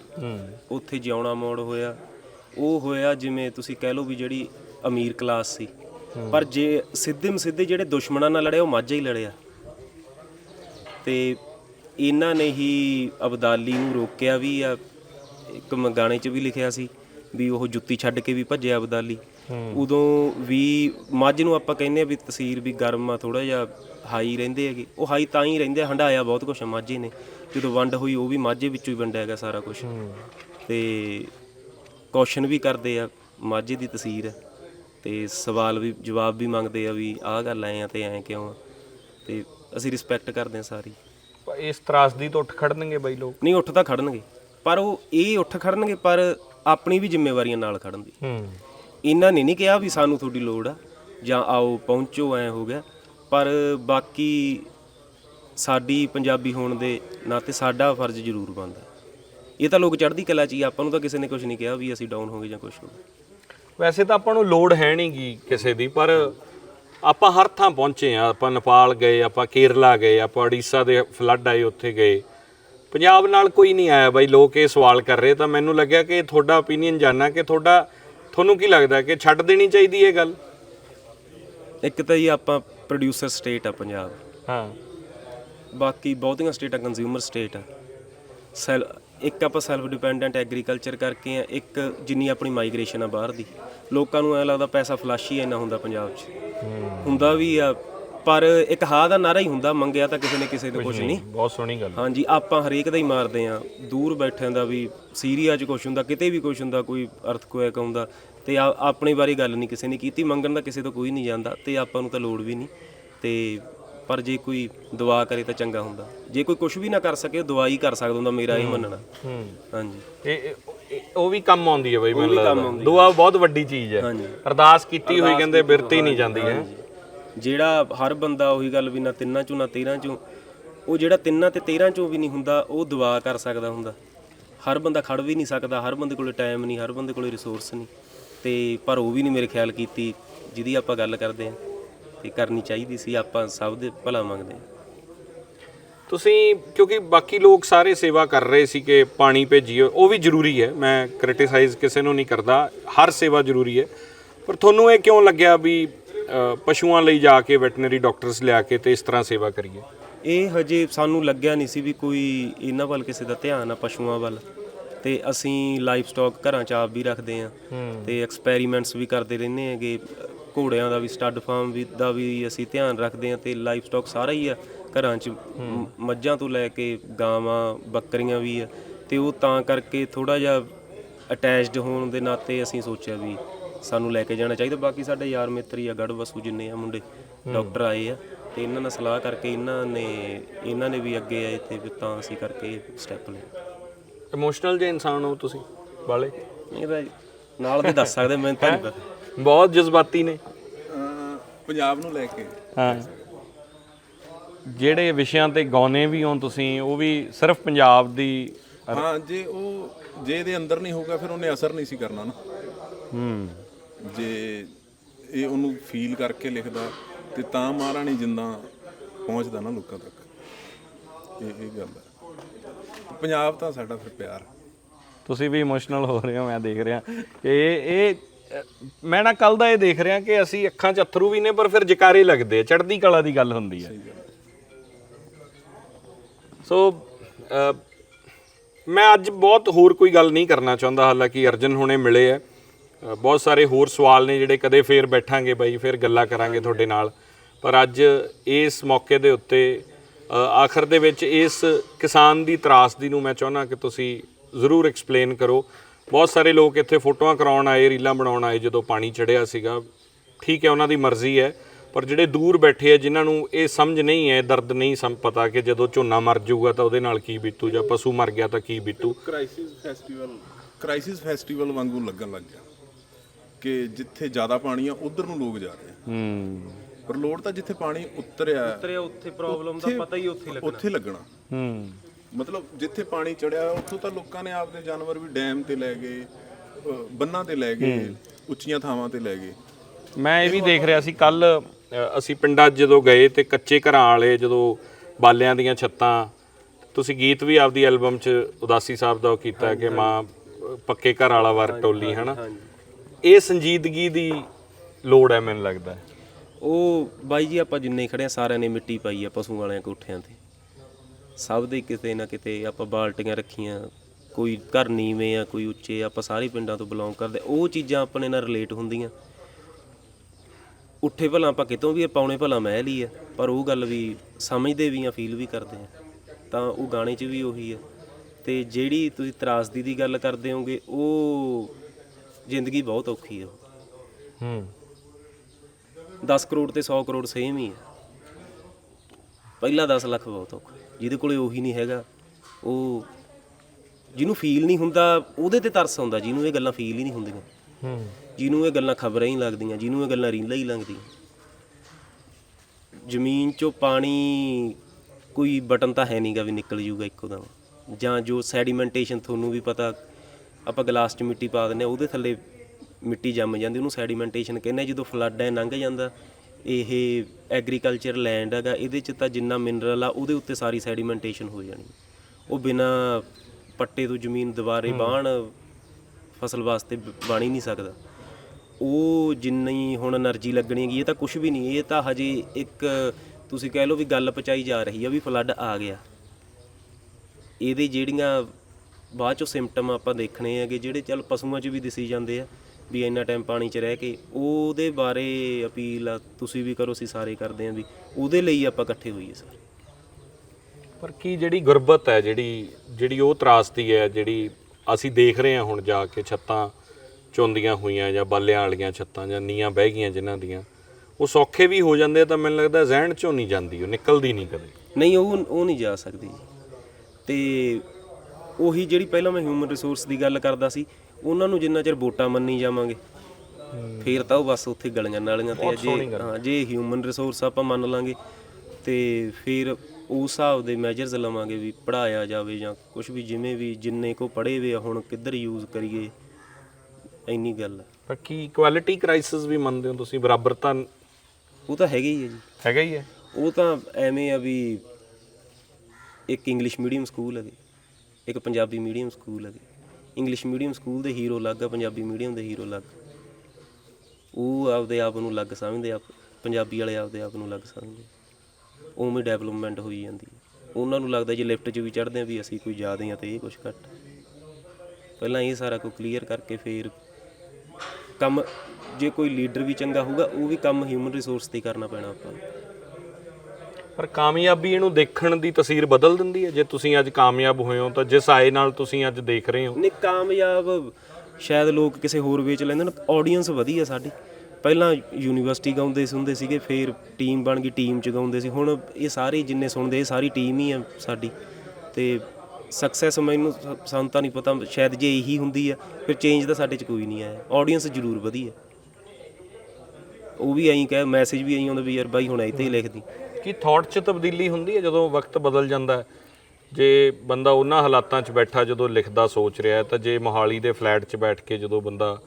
ਉੱਥੇ ਜਿਉਣਾ ਮੋੜ ਹੋਇਆ। ਉਹ ਹੋਇਆ ਜਿਵੇਂ ਤੁਸੀਂ ਕਹਿ ਲਓ ਵੀ ਜਿਹੜੀ ਅਮੀਰ ਕਲਾਸ ਸੀ। ਪਰ ਜੇ ਸਿੱਧੇ ਸਿੱਧੇ ਜਿਹੜੇ ਦੁਸ਼ਮਣਾਂ ਨਾਲ ਲੜਿਆ ਉਹ ਮਾਝਾ ਹੀ ਲੜਿਆ। ਤੇ ਇਹਨਾਂ ਨੇ ਹੀ ਅਬਦਾਲੀ ਨੂੰ ਰੋਕਿਆ ਵੀ ਆ। ਇੱਕ ਗਾਣੇ 'ਚ ਵੀ ਲਿਖਿਆ ਸੀ ਵੀ ਉਹ ਜੁੱਤੀ ਛੱਡ ਕੇ ਵੀ ਭੱਜਿਆ ਅਬਦਾਲੀ। ਉਦੋਂ ਵੀ ਮੱਝ ਨੂੰ ਆਪਾਂ ਕਹਿੰਦੇ ਆ ਵੀ ਤਸੀਰ ਵੀ ਗਰਮ ਆ ਥੋੜਾ ਜਿਹਾ ਹਾਈ ਰਹਿੰਦੇ ਹੈਗੇ। ਉਹ ਹਾਈ ਤਾਂ ਹੀ ਰਹਿੰਦੇ ਹੰਡਾਇਆ ਬਹੁਤ ਕੁਛ ਮਾਝੇ ਨੇ। ਜਦੋਂ ਵੰਡ ਹੋਈ ਉਹ ਵੀ ਮਾਝੇ ਵਿੱਚੋਂ ਹੀ ਵੰਡਿਆ ਗਿਆ ਸਾਰਾ ਕੁਝ ਤੇ ਕੁਐਸਚਨ ਵੀ ਕਰਦੇ ਆ ਮਾਝੇ ਦੀ ਤਸੀਰ। ਹੈ ਤੇ ਸਵਾਲ ਵੀ ਜਵਾਬ ਵੀ ਮੰਗਦੇ ਆ ਵੀ ਆਹ ਗੱਲ ਐ ਆ ਤੇ ਐ ਕਿਉਂ ਆ? ਤੇ ਅਸੀਂ ਰਿਸਪੈਕਟ ਕਰਦੇ ਆ ਸਾਰੀ। ਇਸ ਤਰਾਸਦੀ ਤੋਂ ਉੱਠ ਖੜਨਗੇ ਬਈ ਲੋਕ। ਨਹੀਂ ਉੱਠ ਤਾਂ ਖੜਨਗੇ। ਪਰ ਉਹ ਇਹ ਉੱਠ ਖੜਨਗੇ ਪਰ ਆਪਣੀ ਵੀ ਜ਼ਿੰਮੇਵਾਰੀਆਂ ਨਾਲ ਖੜਨ ਦੀ। ਹੂੰ। ਇਹਨਾਂ ਨੇ ਨਹੀਂ ਕਿਹਾ ਵੀ ਸਾਨੂੰ ਤੁਹਾਡੀ ਲੋੜ ਆ ਜਾਂ ਆਓ ਪਹੁੰਚੋ ਐ ਹੋ ਗਿਆ। ਪਰ ਬਾਕੀ ਸਾਡੀ ਪੰਜਾਬੀ ਹੋਣ ਦੇ ਨਾਤੇ ਸਾਡਾ ਫਰਜ਼ ਜ਼ਰੂਰ ਬਣਦਾ। ਇਹ ਤਾਂ ਲੋਕ ਚੜ੍ਹਦੀ ਕਲਾ ਚ ਹੀ ਆ, ਆਪਾਂ ਨੂੰ ਤਾਂ ਕਿਸੇ ਨੇ ਕੁਝ ਨਹੀਂ ਕਿਹਾ ਵੀ ਅਸੀਂ ਡਾਊਨ ਹੋ ਗਏ ਜਾਂ ਕੁਝ ਹੋ ਗਿਆ ਵੈਸੇ ਤਾਂ ਆਪਾਂ ਨੂੰ ਲੋੜ ਹੈ ਨਹੀਂਗੀ ਕਿਸੇ ਦੀ ਪਰ ਆਪਾਂ ਹਰ ਥਾਂ ਪਹੁੰਚੇ ਆ ਆਪਾਂ ਨੇਪਾਲ ਗਏ ਆਪਾਂ ਕੇਰਲਾ ਗਏ ਆਪਾਂ ਉੜੀਸਾ ਦੇ ਫਲੱਡ ਆਏ ਉੱਥੇ ਗਏ। ਪੰਜਾਬ ਨਾਲ ਕੋਈ ਨਹੀਂ ਆਇਆ ਬਾਈ ਲੋਕ ਇਹ ਸਵਾਲ ਕਰ ਰਹੇ ਤਾਂ ਮੈਨੂੰ ਲੱਗਿਆ ਕਿ ਤੁਹਾਡਾ ਓਪੀਨੀਅਨ ਜਾਨਣਾ ਕਿ ਤੁਹਾਡਾ ਤੁਹਾਨੂੰ ਕੀ ਲੱਗਦਾ ਕਿ ਛੱਡ ਦੇਣੀ ਚਾਹੀਦੀ ਇਹ ਗੱਲ? ਇੱਕ ਤਾਂ ਜੀ ਆਪਾਂ ਪ੍ਰੋਡਿਊਸਰ ਸਟੇਟ ਆ ਪੰਜਾਬ। ਹਾਂ। ਬਾਕੀ ਬਹੁਤੀਆਂ ਸਟੇਟਾਂ ਕੰਜ਼ਿਊਮਰ ਸਟੇਟ ਆ। ਸੈਲ ਇੱਕ ਆਪਾਂ ਸੈਲਫ ਡਿਪੈਂਡੈਂਟ ਐਗਰੀਕਲਚਰ ਕਰਕੇ ਆ ਇੱਕ ਜਿੰਨੀ ਆਪਣੀ ਮਾਈਗ੍ਰੇਸ਼ਨ ਆ ਬਾਹਰ ਦੀ। ਲੋਕਾਂ ਨੂੰ ਐ ਲੱਗਦਾ ਪੈਸਾ ਫਲਾਸ਼ੀ ਇੰਨਾ ਹੁੰਦਾ ਪੰਜਾਬ 'ਚ। ਹੁੰਦਾ ਵੀ ਆ ਪਰ ਇੱਕ ਹਾਂ ਦਾ ਨਾਰਾ ਹੀ ਹੁੰਦਾ ਮੰਗਿਆ ਤਾਂ ਕਿਸੇ ਨੇ ਕਿਸੇ ਤੋਂ ਕੁਝ ਨਹੀਂ। ਬਹੁਤ ਸੋਹਣੀ ਗੱਲ। ਹਾਂਜੀ ਆਪਾਂ ਹਰੇਕ ਦਾ ਹੀ ਮਾਰਦੇ ਆ। ਦੂਰ ਬੈਠਿਆਂ ਦਾ ਵੀ ਸੀਰੀਆ 'ਚ ਕੁਝ ਹੁੰਦਾ ਕਿਤੇ ਵੀ ਕੁਝ ਹੁੰਦਾ ਕੋਈ ਅਰਥਕੁਐਕ ਆਉਂਦਾ ਤੇ ਆਪਣੀ ਬਾਰੇ ਗੱਲ ਨਹੀਂ ਕਿਸੇ ਨੇ ਕੀਤੀ ਮੰਗਣ ਦਾ ਕਿਸੇ ਤੋਂ ਕੋਈ ਨਹੀਂ ਜਾਂਦਾ ਤੇ ਆਪਾਂ ਨੂੰ ਤਾਂ ਲੋੜ ਵੀ ਨਹੀਂ। ਤੇ ਪਰ ਜੇ ਕੋਈ ਦੁਆ ਕਰੇ ਤਾਂ ਚੰਗਾ ਹੁੰਦਾ। ਜੇ ਕੋਈ ਕੁਝ ਵੀ ਨਾ ਕਰ ਸਕੇ ਦੁਆ ਹੀ ਕਰ ਸਕਦਾ ਹੁੰਦਾ ਮੇਰਾ ਇਹ ਮੰਨਣਾ। ਹਾਂਜੀ। ਇਹ- ਇਹ- ਉਹ ਵੀ ਕੰਮ ਆਉਂਦੀ ਹੈ ਬਈ ਮੈਨੂੰ ਲੱਗਦਾ। ਦੁਆ ਬਹੁਤ ਵੱਡੀ ਚੀਜ਼ ਹੈ। ਹਾਂਜੀ। ਅਰਦਾਸ ਕੀਤੀ ਹੋਈ ਕਹਿੰਦੇ ਬਿਰਤੀ ਨਹੀਂ ਜਾਂਦੀ ਹੈ। ਜਿਹੜਾ ਹਰ ਬੰਦਾ ਉਹੀ ਗੱਲ ਵੀ ਨਾ ਤਿੰਨਾਂ ਚੋਂ ਨਾ 13 ਚੋਂ ਉਹ ਜਿਹੜਾ ਤਿੰਨਾਂ ਤੇ 13 ਚੋਂ ਵੀ ਨਹੀਂ ਹੁੰਦਾ ਉਹ ਦੁਆ ਕਰ ਸਕਦਾ ਹੁੰਦਾ। ਹਰ ਬੰਦਾ ਖੜ ਵੀ ਨਹੀਂ ਸਕਦਾ ਹਰ ਬੰਦੇ ਕੋਲੇ ਟਾਈਮ ਨਹੀਂ ਹਰ ਬੰਦੇ ਕੋਲੇ ਰਿਸੋਰਸ ਨਹੀਂ। ਤੇ ਪਰ ਉਹ ਵੀ ਨਹੀਂ ਮੇਰੇ ਖਿਆਲ ਕੀਤੀ ਜਿਹਦੀ ਆਪਾਂ ਗੱਲ ਕਰਦੇ ਆ ਤੇ ਕਰਨੀ ਚਾਹੀਦੀ ਸੀ ਆਪਾਂ ਸਭ ਦੇ ਭਲਾ ਮੰਗਦੇ ਹਾਂ। ਤੁਸੀਂ ਕਿਉਂਕਿ ਬਾਕੀ ਲੋਕ ਸਾਰੇ ਸੇਵਾ ਕਰ ਰਹੇ ਸੀ ਕਿ ਪਾਣੀ ਭੇਜੀਏ ਉਹ ਵੀ ਜ਼ਰੂਰੀ ਹੈ ਮੈਂ ਕ੍ਰਿਟਿਸਾਈਜ਼ ਕਿਸੇ ਨੂੰ ਨਹੀਂ ਕਰਦਾ ਹਰ ਸੇਵਾ ਜ਼ਰੂਰੀ ਹੈ। ਪਰ ਤੁਹਾਨੂੰ ਇਹ ਕਿਉਂ ਲੱਗਿਆ ਵੀ ਅ, ਪਸ਼ੂਆਂ ਲਈ ਜਾ ਕੇ ਵੈਟਰਨਰੀ ਡਾਕਟਰਸ ਲਿਆ ਕੇ ਤੇ ਇਸ ਤਰ੍ਹਾਂ ਸੇਵਾ ਕਰੀਏ? ਇਹ ਹਜੇ ਸਾਨੂੰ ਲੱਗਿਆ ਨਹੀਂ ਸੀ ਵੀ ਕੋਈ ਇਹਨਾਂ ਵੱਲ ਕਿਸੇ ਦਾ ਧਿਆਨ ਆ ਪਸ਼ੂਆਂ ਵੱਲ। ਤੇ ਅਸੀਂ ਲਾਈਫ ਸਟਾਕ ਘਰਾਂ 'ਚ ਆਪ ਵੀ ਰੱਖਦੇ ਆ ਤੇ ਐਕਸਪੈਰੀਮੈਂਟਸ ਵੀ ਕਰਦੇ ਰਹਿੰਦੇ ਹੈਗੇ। ਘੋੜਿਆਂ ਦਾ ਵੀ ਸਟੱਡ ਫਾਰਮ ਵੀ ਦਾ ਵੀ ਅਸੀਂ ਧਿਆਨ ਰੱਖਦੇ ਆ ਤੇ ਲਾਈਫ ਸਟਾਕ ਸਾਰਾ ਹੀ ਆ ਘਰਾਂ 'ਚ। ਮੱਝਾਂ ਤੋਂ ਲੈ ਕੇ ਗਾਵਾਂ ਬੱਕਰੀਆਂ ਵੀ ਆ ਤੇ ਉਹ ਤਾਂ ਕਰਕੇ ਥੋੜਾ ਜਿਹਾ ਅਟੈਚਡ ਹੋਣ ਦੇ ਨਾਤੇ ਅਸੀਂ ਸੋਚਿਆ ਵੀ ਸਾਨੂੰ ਲੈ ਕੇ ਜਾਣਾ ਚਾਹੀਦਾ। ਬਾਕੀ ਸਾਡੇ ਯਾਰ ਮਿੱਤਰ ਹੀ ਆ ਗੜ ਵਸੂ ਜਿੰਨੇ ਆ ਮੁੰਡੇ ਡਾਕਟਰ ਆਏ ਆ ਤੇ ਇਹਨਾਂ ਨਾਲ ਸਲਾਹ ਕਰਕੇ ਇਹਨਾਂ ਨੇ ਇਹਨਾਂ ਨੇ ਵੀ ਅੱਗੇ ਆਏ ਤੇ ਤਾਂ ਅਸੀਂ ਕਰਕੇ ਸਟੈਪ ਲਿਆ ਇਮੋਸ਼ਨਲ ਜੇ ਇਨਸਾਨ ਹੋ ਤੁਸੀਂ ਵਾਲੇ? ਇਹ ਤਾਂ ਨਾਲ ਦੇ ਦੱਸ ਸਕਦੇ ਮੈਨੂੰ ਤਾਂ ਨਹੀਂ ਪਤਾ। ਬਹੁਤ ਜਜ਼ਬਾਤੀ ਨੇ। ਪੰਜਾਬ ਨੂੰ ਲੈ ਕੇ। ਹਾਂ। ਜਿਹੜੇ ਵਿਸ਼ਿਆਂ ਤੇ ਗਾਉਨੇ ਵੀ ਹੋ ਤੁਸੀਂ ਉਹ ਵੀ ਸਿਰਫ ਪੰਜਾਬ ਦੀ ਹਾਂ ਜੇ ਉਹ ਜੇ ਇਹਦੇ ਅੰਦਰ ਨਹੀਂ ਹੋਊਗਾ ਫਿਰ ਉਹਨੇ ਅਸਰ ਨਹੀਂ ਸੀ ਕਰਨਾ ਨਾ। ਹੂੰ। ਜੇ ਇਹ ਉਹਨੂੰ ਫੀਲ ਕਰਕੇ ਲਿਖਦਾ ਤੇ ਤਾਂ ਮਹਾਰਾਣੀ ਜਿੰਦਾ ਪਹੁੰਚਦਾ ਨਾ ਲੋਕਾਂ ਤੱਕ। ਇਹ ਇਹ ਗੱਲ ਹੈ। ਪੰਜਾਬ ਤਾਂ ਸਾਡਾ ਫਿਰ ਪਿਆਰ। ਤੁਸੀਂ ਵੀ ਇਮੋਸ਼ਨਲ ਹੋ ਰਹੇ ਹੋ ਮੈਂ ਦੇਖ ਰਿਹਾ। ਕਿ ਇਹ ਇਹ ਮੈਂ ਨਾ ਕੱਲ ਦਾ ਇਹ ਦੇਖ ਰਿਹਾ ਕਿ ਅਸੀਂ ਅੱਖਾਂ 'ਚ ਅਥਰੂ ਵੀ ਨੇ ਪਰ ਫਿਰ ਜਕਾਰੇ ਲੱਗਦੇ ਆ। ਚੜ੍ਹਦੀ ਕਲਾ ਦੀ ਗੱਲ ਹੁੰਦੀ ਹੈ ਸੋ ਮੈਂ ਅੱਜ ਬਹੁਤ ਹੋਰ ਕੋਈ ਗੱਲ ਨਹੀਂ ਕਰਨਾ ਚਾਹੁੰਦਾ। ਹਾਲਾਂਕਿ ਅਰਜਨ ਹੁਣੇ ਮਿਲੇ ਆ। ਅ, ਬਹੁਤ ਸਾਰੇ ਹੋਰ ਸਵਾਲ ਨੇ ਜਿਹੜੇ ਕਦੇ ਫੇਰ ਬੈਠਾਂਗੇ ਬਾਈ ਫੇਰ ਗੱਲਾਂ ਕਰਾਂਗੇ ਤੁਹਾਡੇ ਨਾਲ। ਪਰ ਅੱਜ ਇਸ ਮੌਕੇ ਦੇ ਉੱਤੇ ਆਖਰ ਦੇ ਵਿੱਚ ਇਸ ਕਿਸਾਨ ਦੀ ਤਰਾਸਦੀ ਨੂੰ ਮੈਂ ਚਾਹੁੰਦਾ ਕਿ ਤੁਸੀਂ ਜ਼ਰੂਰ ਐਕਸਪਲੇਨ ਕਰੋ। ਬਹੁਤ ਸਾਰੇ ਲੋਕ ਇੱਥੇ ਫੋਟੋਆਂ ਕਰਾਉਣ ਆਏ ਰੀਲਾਂ ਬਣਾਉਣ ਆਏ ਜਦੋਂ ਪਾਣੀ ਚੜਿਆ ਸੀਗਾ। ਠੀਕ ਹੈ ਉਹਨਾਂ ਦੀ ਮਰਜ਼ੀ ਹੈ ਪਰ ਜਿਹੜੇ ਦੂਰ ਬੈਠੇ ਆ ਜਿਨ੍ਹਾਂ ਨੂੰ ਇਹ ਸਮਝ ਨਹੀਂ ਹੈ ਦਰਦ ਨਹੀਂ ਸਮ ਪਤਾ ਕਿ ਜਦੋਂ ਝੋਨਾ ਮਰ ਜਾਊਗਾ ਤਾਂ ਉਹਦੇ ਨਾਲ ਕੀ ਬੀਤੂ ਜਾਂ ਪਸ਼ੂ ਮਰ ਗਿਆ ਤਾਂ ਕੀ ਬੀਤੂ। ਕ੍ਰਾਈਸਿਸ ਫੈਸਟੀਵਲ ਕ੍ਰਾਈਸਿਸ ਫੈਸਟੀਵਲ ਵਾਂਗੂ ਲੱਗਣ ਲੱਗ ਗਿਆ ਕਿ ਜਿੱਥੇ ਜ਼ਿਆਦਾ ਪਾਣੀ ਆ ਉਧਰ ਨੂੰ ਲੋਕ ਜਾ ਰਹੇ ਆ। ਹੂੰ। ਪਰ ਲੋੜ ਤਾਂ ਜਿੱਥੇ ਪਾਣੀ ਉਤਰਿਆ ਉਤਰਿਆ ਉੱਥੇ ਪ੍ਰੋਬਲਮ ਦਾ ਪਤਾ ਹੀ ਉੱਥੇ ਲੱਗਣਾ। ਉੱਥੇ ਲੱਗਣਾ। ਹੂੰ। ਮਤਲਬ ਜਿੱਥੇ ਪਾਣੀ ਚੜਿਆ ਉੱਥੋਂ ਤਾਂ ਲੋਕਾਂ ਨੇ ਆਪਦੇ ਜਾਨਵਰ ਵੀ ਡੈਮ ਤੇ ਲੈ ਗਏ ਬੰਨਾਂ ਤੇ ਲੈ ਗਏ ਉੱਚੀਆਂ ਥਾਵਾਂ ਤੇ ਲੈ ਗਏ। ਮੈਂ ਇਹ ਵੀ ਦੇਖ ਰਿਹਾ ਸੀ ਕੱਲ ਅਸੀਂ ਪਿੰਡਾਂ 'ਚ ਜਦੋਂ ਗਏ ਤੇ ਕੱਚੇ ਘਰਾਂ ਵਾਲੇ ਜਦੋਂ ਬਾਲਿਆਂ ਦੀਆਂ ਛੱਤਾਂ ਤੁਸੀਂ ਗੀਤ ਵੀ ਆਪਦੀ ਐਲਬਮ 'ਚ ਉਦਾਸੀ ਸਾਹਿਬ ਦਾ ਉਹ ਕੀਤਾ ਕਿ ਮਾਂ ਪੱਕੇ ਘਰ ਵਾਲਾ ਵਰ ਟੋਲੀ ਹਨਾ? ਇਹ ਸੰਜੀਦਗੀ ਦੀ ਲੋੜ ਹੈ ਮੈਨੂੰ ਲੱਗਦਾ। ਉਹ ਬਾਈ ਜੀ ਆਪਾਂ ਜਿੰਨੇ ਖੜੇ ਆ ਸਾਰਿਆਂ ਨੇ ਮਿੱਟੀ ਪਾਈ ਆ ਪਸ਼ੂ ਵਾਲਿਆਂ ਕੋਠਿਆਂ ਤੇ। ਸਭ ਦੇ ਕਿਤੇ ਨਾ ਕਿਤੇ ਆਪਾਂ ਬਾਲਟੀਆਂ ਰੱਖੀਆਂ ਕੋਈ ਘਰ ਨੀਵੇਂ ਆ ਕੋਈ ਉੱਚੇ ਆ, ਆਪਾਂ ਸਾਰੇ ਪਿੰਡਾਂ ਤੋਂ ਬਿਲੋਂਗ ਕਰਦੇ ਉਹ ਚੀਜ਼ਾਂ ਆਪਣੇ ਨਾਲ ਰਿਲੇਟ ਹੁੰਦੀਆਂ। ਉੱਠੇ ਭਲਾ ਆਪਾਂ ਕਿਤੋਂ ਵੀ ਆ, ਪਾਉਣੇ ਭਲਾ ਮਹਿਲ ਹੀ ਆ ਪਰ ਉਹ ਗੱਲ ਵੀ ਸਮਝਦੇ ਵੀ ਆ ਫੀਲ ਵੀ ਕਰਦੇ ਆ। ਤਾਂ ਉਹ ਗਾਣੇ 'ਚ ਵੀ ਉਹੀ ਆ। ਤੇ ਜਿਹੜੀ ਤੁਸੀਂ ਤਰਾਸਦੀ ਦੀ ਗੱਲ ਕਰਦੇ ਹੋਗੇ ਉਹ ਜ਼ਿੰਦਗੀ ਬਹੁਤ ਔਖੀ ਆ। ਹੂੰ। 10 ਕਰੋੜ ਤੇ 100 ਕਰੋੜ ਸੇਮ ਹੀ ਹੈ ਪਹਿਲਾ 10 ਲੱਖ ਬਹੁਤ ਔਖਾ। ਜਿਹਦੇ ਕੋਲੇ ਉਹੀ ਨਹੀਂ ਹੈਗਾ। ਉਹ ਜਿਹਨੂੰ ਫੀਲ ਨਹੀਂ ਹੁੰਦਾ ਉਹਦੇ ਤੇ ਤਰਸ ਆਉਂਦਾ ਜਿਹਨੂੰ ਇਹ ਗੱਲਾਂ ਫੀਲ ਹੀ ਨਹੀਂ ਹੁੰਦੀਆਂ। ਹੂੰ। ਜਿਹਨੂੰ ਇਹ ਗੱਲਾਂ ਖਬਰਾਂ ਹੀ ਲੱਗਦੀਆਂ ਜਿਹਨੂੰ ਇਹ ਗੱਲਾਂ ਰੀਲਾਂ ਹੀ ਲੱਗਦੀਆਂ। ਜ਼ਮੀਨ 'ਚੋਂ ਪਾਣੀ ਕੋਈ ਬਟਨ ਤਾਂ ਹੈ ਨਹੀਂਗਾ ਵੀ ਨਿਕਲ ਜੂਗਾ ਇੱਕੋ ਦਮ। ਜਾਂ ਜੋ ਸੈਡੀਮੈਂਟੇਸ਼ਨ ਤੁਹਾਨੂੰ ਵੀ ਪਤਾ ਆਪਾਂ ਗਲਾਸ 'ਚ ਮਿੱਟੀ ਪਾ ਦਿੰਦੇ ਆ ਉਹਦੇ ਥੱਲੇ ਮਿੱਟੀ ਜੰਮ ਜਾਂਦੀ ਉਹਨੂੰ ਸੈਡੀਮੈਂਟੇਸ਼ਨ ਕਹਿੰਦੇ। ਜਦੋਂ ਫਲੱਡ ਹੈ ਲੰਘ ਜਾਂਦਾ। ਇਹ ਐਗਰੀਕਲਚਰ ਲੈਂਡ ਹੈਗਾ ਇਹਦੇ ਚ ਤਾਂ ਜਿੰਨਾ ਮਿਨਰਲ ਆ ਉਹਦੇ ਉੱਤੇ ਸਾਰੀ ਸੈਡੀਮੈਂਟੇਸ਼ਨ ਹੋ ਜਾਣੀ। ਉਹ ਬਿਨਾ ਪੱਟੇ ਤੋਂ ਜ਼ਮੀਨ ਦੁਬਾਰੇ ਬਾਣ ਫਸਲ ਵਾਸਤੇ ਬਾਣੀ ਨਹੀਂ ਸਕਦਾ। ਉਹ ਜਿੰਨੀ ਹੁਣ એનર્ਜੀ ਲੱਗਣੀ ਹੈਗੀ ਇਹ ਤਾਂ ਕੁਝ ਵੀ ਨਹੀਂ ਇਹ ਤਾਂ ਹਜੇ ਇੱਕ ਤੁਸੀਂ ਕਹਿ ਲਓ ਵੀ ਗੱਲ ਪਚਾਈ ਜਾ ਰਹੀ ਆ ਵੀ ਫਲੱਡ ਆ ਗਿਆ। ਇਹਦੇ ਜਿਹੜੀਆਂ ਬਾਅਦ ਚੋਂ ਸਿੰਪਟਮ ਆਪਾਂ ਦੇਖਣੇ ਹੈਗੇ ਜਿਹੜੇ ਚੱਲ ਪਸ਼ੂਆਂ 'ਚ ਵੀ ਦਿਸੀ ਜਾਂਦੇ ਆ ਵੀ ਇੰਨਾ ਟਾਈਮ ਪਾਣੀ 'ਚ ਰਹਿ ਕੇ ਉਹਦੇ ਬਾਰੇ ਅਪੀਲ ਆ ਤੁਸੀਂ ਵੀ ਕਰੋ ਅਸੀਂ ਸਾਰੇ ਕਰਦੇ ਆਂ ਵੀ ਉਹਦੇ ਲਈ ਆਪਾਂ ਇਕੱਠੇ ਹੋਈਏ ਸਰ। ਪਰ ਕੀ ਜਿਹੜੀ ਗੁਰਬਤ ਹੈ ਜਿਹੜੀ ਜਿਹੜੀ ਉਹ ਤਰਾਸਦੀ ਹੈ ਜਿਹੜੀ ਅਸੀਂ ਦੇਖ ਰਹੇ ਹਾਂ ਹੁਣ ਜਾ ਕੇ ਛੱਤਾਂ ਚੁੰਦੀਆਂ ਹੋਈਆਂ ਜਾਂ ਬਾਲਿਆਂ ਵਾਲੀਆਂ ਛੱਤਾਂ ਜਾਂ ਨੀਆਂ ਬਹਿ ਗਈਆਂ ਜਿਨ੍ਹਾਂ ਦੀਆਂ ਉਹ ਸੌਖੇ ਵੀ ਹੋ ਜਾਂਦੇ ਆ ਤਾਂ ਮੈਨੂੰ ਲੱਗਦਾ ਜ਼ਹਿਨ ਚੋਂ ਨਹੀਂ ਜਾਂਦੀ ਉਹ ਨਿਕਲਦੀ ਨਹੀਂ ਕਦੇ। ਨਹੀਂ ਉਹ ਉਹ ਨਹੀਂ ਜਾ ਸਕਦੀ ਜੀ। ਤੇ ਉਹੀ ਜਿਹੜੀ ਪਹਿਲਾਂ ਮੈਂ ਹਿਊਮਨ ਰਿਸੋਰਸ ਦੀ ਗੱਲ ਕਰਦਾ ਸੀ ਉਹਨਾਂ ਨੂੰ ਜਿੰਨਾ ਚਿਰ ਵੋਟਾਂ ਮੰਨੀ ਜਾਵਾਂਗੇ। ਫੇਰ ਤਾਂ ਉਹ ਬਸ ਉੱਥੇ ਗਲੀਆਂ ਨਾਲੀਆਂ ਤੇ ਆ। ਜੇ ਹਾਂ ਜੇ ਹਿਊਮਨ ਰਿਸੋਰਸ ਆਪਾਂ ਮੰਨ ਲਾਂਗੇ ਤੇ ਫਿਰ ਉਸ ਹਿਸਾਬ ਦੇ ਮੈਜਰਸ ਲਵਾਂਗੇ ਵੀ ਪੜਾਇਆ ਜਾਵੇ ਜਾਂ ਕੁਝ ਵੀ ਜਿਵੇਂ ਵੀ ਜਿੰਨੇ ਕੋ ਪੜੇ ਵੇ ਆ ਹੁਣ ਕਿੱਧਰ ਯੂਜ਼ ਕਰੀਏ ਇੰਨੀ ਗੱਲ ਆ। ਪਰ ਕੀ ਇਕੁਐਲਿਟੀ ਕ੍ਰਾਈਸਿਸ ਵੀ ਮੰਨਦੇ ਹੋ ਤੁਸੀਂ? ਬਰਾਬਰਤਾ ਉਹ ਤਾਂ ਹੈਗਾ ਹੀ ਹੈ ਜੀ। ਹੈਗਾ ਹੀ ਹੈ ਉਹ ਤਾਂ ਐਵੇਂ ਆ ਵੀ ਇੱਕ ਇੰਗਲਿਸ਼ ਮੀਡੀਅਮ ਸਕੂਲ ਹੈਗੇ ਇੱਕ ਪੰਜਾਬੀ ਮੀਡੀਅਮ ਸਕੂਲ ਹੈਗੇ। ਇੰਗਲਿਸ਼ ਮੀਡੀਅਮ ਸਕੂਲ ਦੇ ਹੀਰੋ ਅਲੱਗ ਆ, ਪੰਜਾਬੀ ਮੀਡੀਅਮ ਦੇ ਹੀਰੋ ਅਲੱਗ। ਉਹ ਆਪਦੇ ਆਪ ਨੂੰ ਅਲੱਗ ਸਮਝਦੇ ਆ, ਪੰਜਾਬੀ ਵਾਲੇ ਆਪਦੇ ਆਪ ਨੂੰ ਅਲੱਗ ਸਮਝਦੇ ਉਵੇਂ ਡਿਵੈਲਪਮੈਂਟ ਹੋਈ ਜਾਂਦੀ ਉਹਨਾਂ ਨੂੰ ਲੱਗਦਾ ਜੇ ਲਿਫਟ 'ਚ ਵੀ ਚੜ੍ਹਦੇ ਆ ਵੀ ਅਸੀਂ ਕੋਈ ਜ਼ਿਆਦਾ ਹਾਂ ਤੇ ਇਹ ਕੁਝ ਘੱਟ ਪਹਿਲਾਂ ਇਹ ਸਾਰਾ ਕੁਝ ਕਲੀਅਰ ਕਰਕੇ ਫਿਰ ਕੰਮ, ਜੇ ਕੋਈ ਲੀਡਰ ਵੀ ਚੰਗਾ ਹੋਊਗਾ, ਉਹ ਵੀ ਕੰਮ ਹਿਊਮਨ ਰਿਸੋਰਸ ਤੇ ਕਰਨਾ ਪੈਣਾ ਆਪਾਂ ਪਰ ਕਾਮਯਾਬੀ ਇਹਨੂੰ ਦੇਖਣ ਦੀ ਤਸਵੀਰ ਬਦਲ ਦਿੰਦੀ ਹੈ। ਜੇ ਤੁਸੀਂ ਅੱਜ ਕਾਮਯਾਬ ਹੋਏ ਹੋ, ਤਾਂ ਜਿਸ ਆਏ ਨਾਲ ਤੁਸੀਂ ਅੱਜ ਦੇਖ ਰਹੇ ਹੋ। ਨਹੀਂ, ਕਾਮਯਾਬ ਸ਼ਾਇਦ ਲੋਕ ਕਿਸੇ ਹੋਰ ਵੇਚ ਲੈਂਦੇ ਨੇ ਆਡੀਅנס ਵਧੀਆ ਸਾਡੀ। ਪਹਿਲਾਂ ਯੂਨੀਵਰਸਿਟੀ ਗਾਉਂਦੇ ਸੀ ਹੁੰਦੇ ਸੀਗੇ, ਫੇਰ ਟੀਮ ਬਣ ਗਈ ਟੀਮ ਚ ਗਾਉਂਦੇ ਸੀ। ਹੁਣ ਇਹ ਸਾਰੇ ਜਿੰਨੇ ਸੁਣਦੇ ਸਾਰੀ ਟੀਮ ਹੀ ਹੈ ਸਾਡੀ। ਤੇ ਸਕਸੈਸ ਮੈਨੂੰ ਸਾਨੂੰ ਤਾਂ ਨਹੀਂ ਪਤਾ, ਸ਼ਾਇਦ ਜੇ ਇਹੀ ਹੁੰਦੀ ਆ ਫਿਰ ਚੇਂਜ ਤਾਂ ਸਾਡੇ ਚ ਕੋਈ ਨਹੀਂ ਆਇਆ। ਆਡੀਅנס ਜ਼ਰੂਰ ਵਧੀਆ। ਉਹ ਵੀ ਐਂ ਕਹੇ ਮੈਸੇਜ ਵੀ ਐਂ ਆਉਂਦਾ ਵੀ ਯਾਰ ਬਾਈ ਹੁਣ ਇੱਥੇ ਹੀ ਲਿਖਦੀ। ਕੀ ਥਾਟ 'ਚ ਤਬਦੀਲੀ ਹੁੰਦੀ ਹੈ ਜਦੋਂ ਵਕਤ ਬਦਲ ਜਾਂਦਾ ਹੈ ਜੇ ਬੰਦਾ ਉਹਨਾਂ ਹਾਲਾਤਾਂ 'ਚ ਬੈਠਾ ਜਦੋਂ ਲਿਖਦਾ ਸੋਚ ਰਿਹਾ ਹੈ ਤਾਂ ਜੇ ਮੋਹਾਲੀ ਦੇ ਫਲੈਟ 'ਚ ਬੈਠ ਕੇ ਜਦੋਂ ਬੰਦਾ